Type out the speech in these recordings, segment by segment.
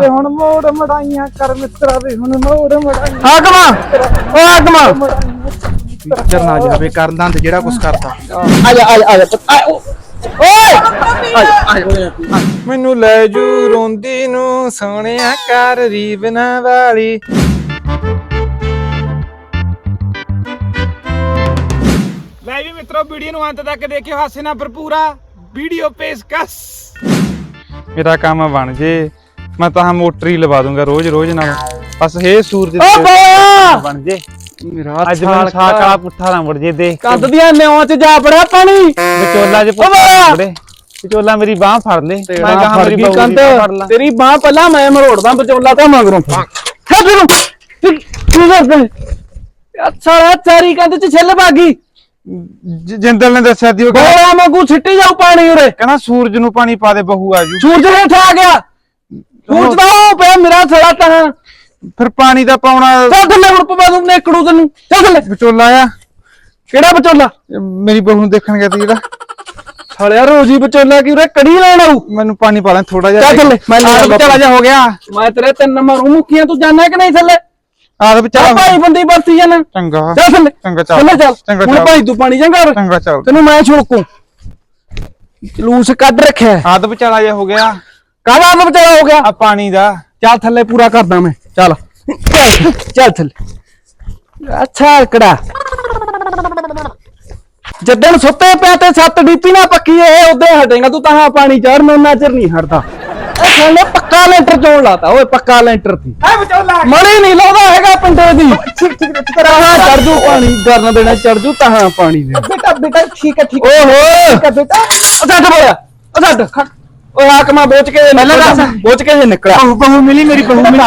ਤੇ ਹੁਣ ਮੋੜ ਮੜਾਈਆਂ ਕਰ ਮਿੱਤਰਾ ਵੇ ਹੁਣ ਮੋੜ ਮੜਾਈਆਂ ਹਾਕਮਾ ਓ ਹਾਕਮਾ ਟੀਚਰ ਨਾ ਜਾਵੇ ਕਰ ਦੰਦ ਜਿਹੜਾ ਕੁਛ ਕਰਦਾ। ਆ ਜਾ ਆ ਜਾ ਆ ਜਾ ਪੁੱਤ, ਆ, ਓ- ਓਏ! ਆ ਜਾ, ਆ ਜਾ। ਮੈਨੂੰ ਲੈ ਜੂ ਰੋਂਦੀ ਨੂੰ ਸੋਹਣਿਆ ਕਰ ਰੀਬਨਾ ਵਾਲੀ। ਲੈ ਵੀ ਮਿੱਤਰੋ ਵੀਡੀਓ ਨੂੰ ਅੰਤ ਤੱਕ ਦੇਖਿਓ ਹਾਸੇ ਨਾਲ ਭਰਪੂਰਾ ਵੀਡੀਓ ਪੇਸ਼ਕਸ਼। ਮੇਰਾ ਕੰਮ ਬਣ ਜੇ। ਮੈਂ ਤਾਂ ਮੋਟਰ ਹੀ ਲਵਾ ਦੂੰਗਾ ਰੋਜ਼ ਰੋਜ਼ ਨਾਲ ਬਸ ਹੇ ਸੂਰਜ ਓ ਬੋਆ ਬਣ ਜੇ। ਮੇਰਾ ਅੱਜ ਮੈਨੂੰ ਸਾਕ ਵਾਲਾ ਪੁੱਠਾ ਨਾ ਮੁੜ ਜੇ ਦੇਖ। ਕੰਦ ਦੀਆਂ ਨਿਉਆਂ ਚ ਜਾ ਬੜਿਆ ਪਾਣੀ। ਵਿਚੋਲਾ ਬੋਆ! ਪੁੱਠੇ ਵਿਚੋਲਾ ਮੇਰੀ ਬਾਹ ਫੜ ਲੇ। ਮੈਂ ਕਹਾਂ ਮੇਰੀ ਬਹੂ ਫੜ ਲਾ। ਤੇਰੀ ਬਾਹ ਪਹਿਲਾਂ ਮੈਂ ਮਰੋੜਦਾ ਵਿਚੋਲਾ ਤਾਂ ਮਗਰੋਂ। ਛੱਡ ਨੂੰ ਕੀ ਕਰਦੇ ਅੱਛਾ ਚਾਰੀ ਕੰਧ ਚ ਛਿੱਲ ਭਾਗੀ ਜਿੰਦਲ ਨੇ ਦੱਸਿਆ ਦੀ ਉਹ ਬੋਲਾ ਵਾਂਗੂ ਛਿੱਟੀ ਜਾਊ ਪਾਣੀ ਉਰੇ। ਕਹਿੰਦਾ ਸੂਰਜ ਨੂੰ ਪਾਣੀ ਪਾ ਦੇ ਬਹੂ ਆਜੂ ਸੂਰਜ ਨੇ ਠਾ ਗਿਆ। ਸੂਰਜ ਦਾ ਉਹ ਪਿਆ ਮੇਰਾ ਸੜਾ ਤਾਂ। ਫਿਰ ਪਾਣੀ ਦਾ ਪਾਉਣਾ। ਚੱਲ ਥੱਲੇ ਹੁਣ ਪਵਾ ਦੂੰ ਨੇਕੜੂ ਤੈਨੂੰ। ਚੱਲ ਥੱਲੇ। ਵਿਚੋਲਾ ਆ। ਕਿਹੜਾ ਵਿਚੋਲਾ? ਮੇਰੀ ਬਹੂ ਨੂੰ ਦੇਖਣ ਗਿਆ ਸੀ ਜਿਹੜਾ। ਸਾਲਿਆ ਰੋਜੀ ਵਿਚੋਲਾ ਕੀ ਉਰੇ ਕੜੀ ਲੈਣ ਆਊ? ਮੈਨੂੰ ਪਾਣੀ ਪਾ ਲੈ ਥੋੜਾ ਜਿਹਾ ਚੱਲ ਥੱਲੇ, ਮੈਂ ਲੈ ਜਾ ਹੋ ਗਿਆ। ਮੈਂ ਤੇਰੇ ਤਿੰਨ ਮਾਰੂ ਮੁੱਕੀਆਂ ਤੂੰ ਜਾਣਾ ਕਿ ਨਹੀਂ ਥੱਲੇ? ਆਹ ਚੱਲ ਭਾਈ ਬੰਦੀ ਵਰਤੀ ਜਾਣਾ। ਚੰਗਾ। ਚੱਲ ਥੱਲੇ। ਚੰਗਾ ਚੱਲ। ਥੱਲੇ ਚੱਲ। ਚੰਗਾ ਹੁਣ ਚੱਲ। ਭਾਈ ਤੂੰ ਪਾਣੀ ਚੰਗਾ। ਚੰਗਾ ਚੱਲ। ਤੈਨੂੰ ਮੈਂ ਛੁੜਕੂ ਜਲੂਸ ਕੱਢ ਰੱਖਿਆ। ਹੈ। ਆਦ ਵਿਚਾਲਾ ਜਾ ਹੋ ਗਿਆ। ਕਾਹਦਾ ਆਪ ਵਿਚਾਰਾ ਹੋ ਗਿਆ? ਆ ਪਾਣੀ ਦਾ। ਚੱਲ ਥੱਲੇ ਪੂਰਾ ਕਰਦਾ ਮੈਂ। ਚੱਲ। ਚੱਲ, ਚੱਲ ਥੱਲੇ। ਅੱਛਾ ਕੜਾ। ਜੱਦਣ ਸੁੱਤੇ ਪਿਆ ਤੇ ਸੱਤ ਡੀਪੀ ਨਾ ਪੱਕੀ ਇਹ ਉਦੋਂ ਹਟੇਗਾ। ਤੂੰ ਤਾਂ ਪਾਣੀ ਚੜਨ ਉਹਨਾਂ ਚਿਰ ਨਹੀਂ ਹਟਦਾ। ਇਹ ਸਾਲੇ ਪੱਕਾ ਲੈਂਟਰ ਚੋਣ ਲਾਤਾ ਓਏ ਪੱਕਾ ਲੈਂਟਰ ਆ ਵਿਚਾਲਾ ਮੜੀ ਨਹੀਂ ਲਾਉਂਦਾ ਹੈਗਾ ਪਿੰਡੇ ਦੀ। ਤਰਾ ਚੜ ਜੂ ਪਾਣੀ ਕਰਨ ਦੇਣਾ ਚੜ ਜੂ ਤਾਂ ਪਾਣੀ ਦੇ। ਬੇਟਾ ਬੇਟਾ ਠੀਕ ਹੈ ਠੀਕ ਓਹੋ। ਬੇਟਾ। ਅਸੱਟ ਬੋਲਿਆ। ਅਸੱਟ ਓਏ ਹਾਕਮਾ ਬੋਚ ਕੇ ਪਹਿਲਾਂ ਦੱਸ। ਬੋਚ ਕੇ ਜੇ ਨਿਕਲਿਆ। ਬਹੂ ਬਹੂ ਮਿਲੀ ਮੇਰੀ ਬਹੂ ਮਿਲੀ।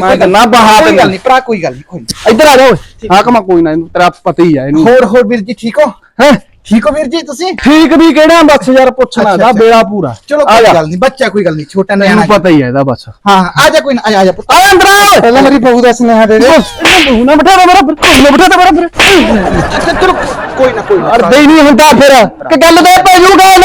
ਮੈਂ ਤਾਂ ਨਾ ਬਹਾ ਕੋਈ ਗੱਲ ਨਹੀਂ ਭਰਾ ਕੋਈ ਗੱਲ ਨਹੀਂ ਕੋਈ ਨੀ। ਇੱਧਰ ਆ ਜਾ ਓਏ ਹਾਕਮਾ ਕੋਈ ਨਾ ਇਹਨੂੰ ਤੇਰਾ ਪਤਾ ਹੀ ਆ ਇਹਨੂੰ। ਹੋਰ ਹੋਰ ਵੀਰ ਜੀ ਠੀਕ ਹੋ? ਹੈ? ਠੀਕ ਹੋ ਵੀਰ ਜੀ ਤੁਸੀਂ? ਠੀਕ ਵੀ ਕਿਹੜਾ ਬਸ ਯਾਰ ਪੁੱਛਣਾ ਅੱਛਾ, ਦਾ ਅੱਛਾ। ਬੇੜਾ ਪੂਰਾ ਚਲੋ ਆ ਕੋਈ ਜਾ। ਗੱਲ ਨਹੀਂ ਬੱਚਾ ਕੋਈ ਗੱਲ ਨਹੀਂ ਛੋਟਾ ਨਿਆਣਾ ਪਤਾ ਹੀ ਆ ਇਹਦਾ ਬਸ। ਹਾਂ ਆ ਜਾ ਕੋਈ ਨਾ ਆ ਜਾ, ਆ ਜਾ ਪੁੱਤ। ਆ ਅੰਦਰ ਆ ਪਹਿਲਾਂ ਮੇਰੀ ਬਹੂ ਦਾ ਸੁਨੇਹਾ ਦੇ ਦੇ। ਇਹਨੂੰ ਨਾ ਬਿਠਾ ਮੇਰਾ ਨਾ ਬਿਠਾ ਮੇਰਾ ਅੱਛਾ ਚਲੋ ਕੋਈ ਨਾ ਕੋਈ ਨਾ। ਅਰਦੇ ਨਹੀਂ ਹੁੰਦਾ ਫਿਰ। ਕਿ ਗੱਲ ਦੇ ਪੈ ਜੂ ਗੱਲ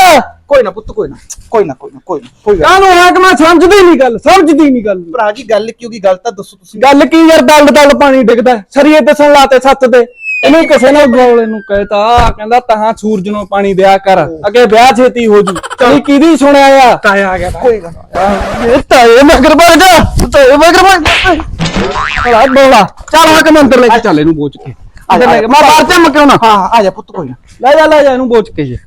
ਕੋਈ ਨਾ ਪੁੱਤ ਕੋਈ ਨਾ। ਕੋਈ ਨਾ ਕੋਈ ਨਾ ਕੋਈ ਨਾ ਕੋਈ ਗੱਲ ਕਾਹਨੂੰ ਹਾਕਮਾ ਸਮਝਦੀ ਨਹੀਂ ਗੱਲ ਸਮਝਦੀ ਨਹੀਂ ਗੱਲ। ਨੀ। ਭਰਾ ਜੀ ਗੱਲ ਕਿਉਂ ਕੀ ਗੱਲ ਤਾਂ ਦੱਸੋ ਤੁਸੀਂ। ਗੱਲ ਕੀ ਯਾਰ ਦਲ ਦਲ ਪਾਣੀ ਡਿੱਗਦਾ ਹੈ। ਸਰੀਏ ਦੱਸਣ ਲਾਤੇ ਸੱਤ ਦੇ ਇਹਨੂੰ ਕਿਸੇ ਨੇ ਬੋਲੇ ਨੂੰ ਕਹਿਤਾ ਕਹਿੰਦਾ ਤਹਾਂ ਸੂਰਜ ਨੂੰ ਪਾਣੀ ਦਿਆ ਕਰ ਅੱਗੇ ਵਿਆਹ ਛੇਤੀ ਹੋ ਜੂ। ਚਲੀ। ਕਿਹਦੀ ਸੁਣਿਆ ਆ? ਤਾਇਆ ਆ ਗਿਆ ਕੋਈ ਗੱਲ। ਇਹ ਤਾਏ ਮਗਰ ਬਣ ਜਾ ਤਾਏ ਮਗਰ ਬਣ ਜਾ ਬੋਲਾ। ਚੱਲ ਹਾਕਮ ਅੰਦਰ ਲੈ ਕੇ ਚੱਲ ਇਹਨੂੰ ਬੋਚ ਕੇ। ਅੰਦਰ ਲੈ ਕੇ ਮੈਂ ਬਾਹਰ ਚੰਮ ਕਿਉਂ ਨਾ ਹਾਂ ਹਾਂ, ਆ ਜਾ ਪੁੱਤ ਕੋਈ ਨਾ। ਲੈ ਜਾ ਲੈ ਜਾ ਇਹਨੂੰ ਬੋਚ ਕੇ ਜੇ।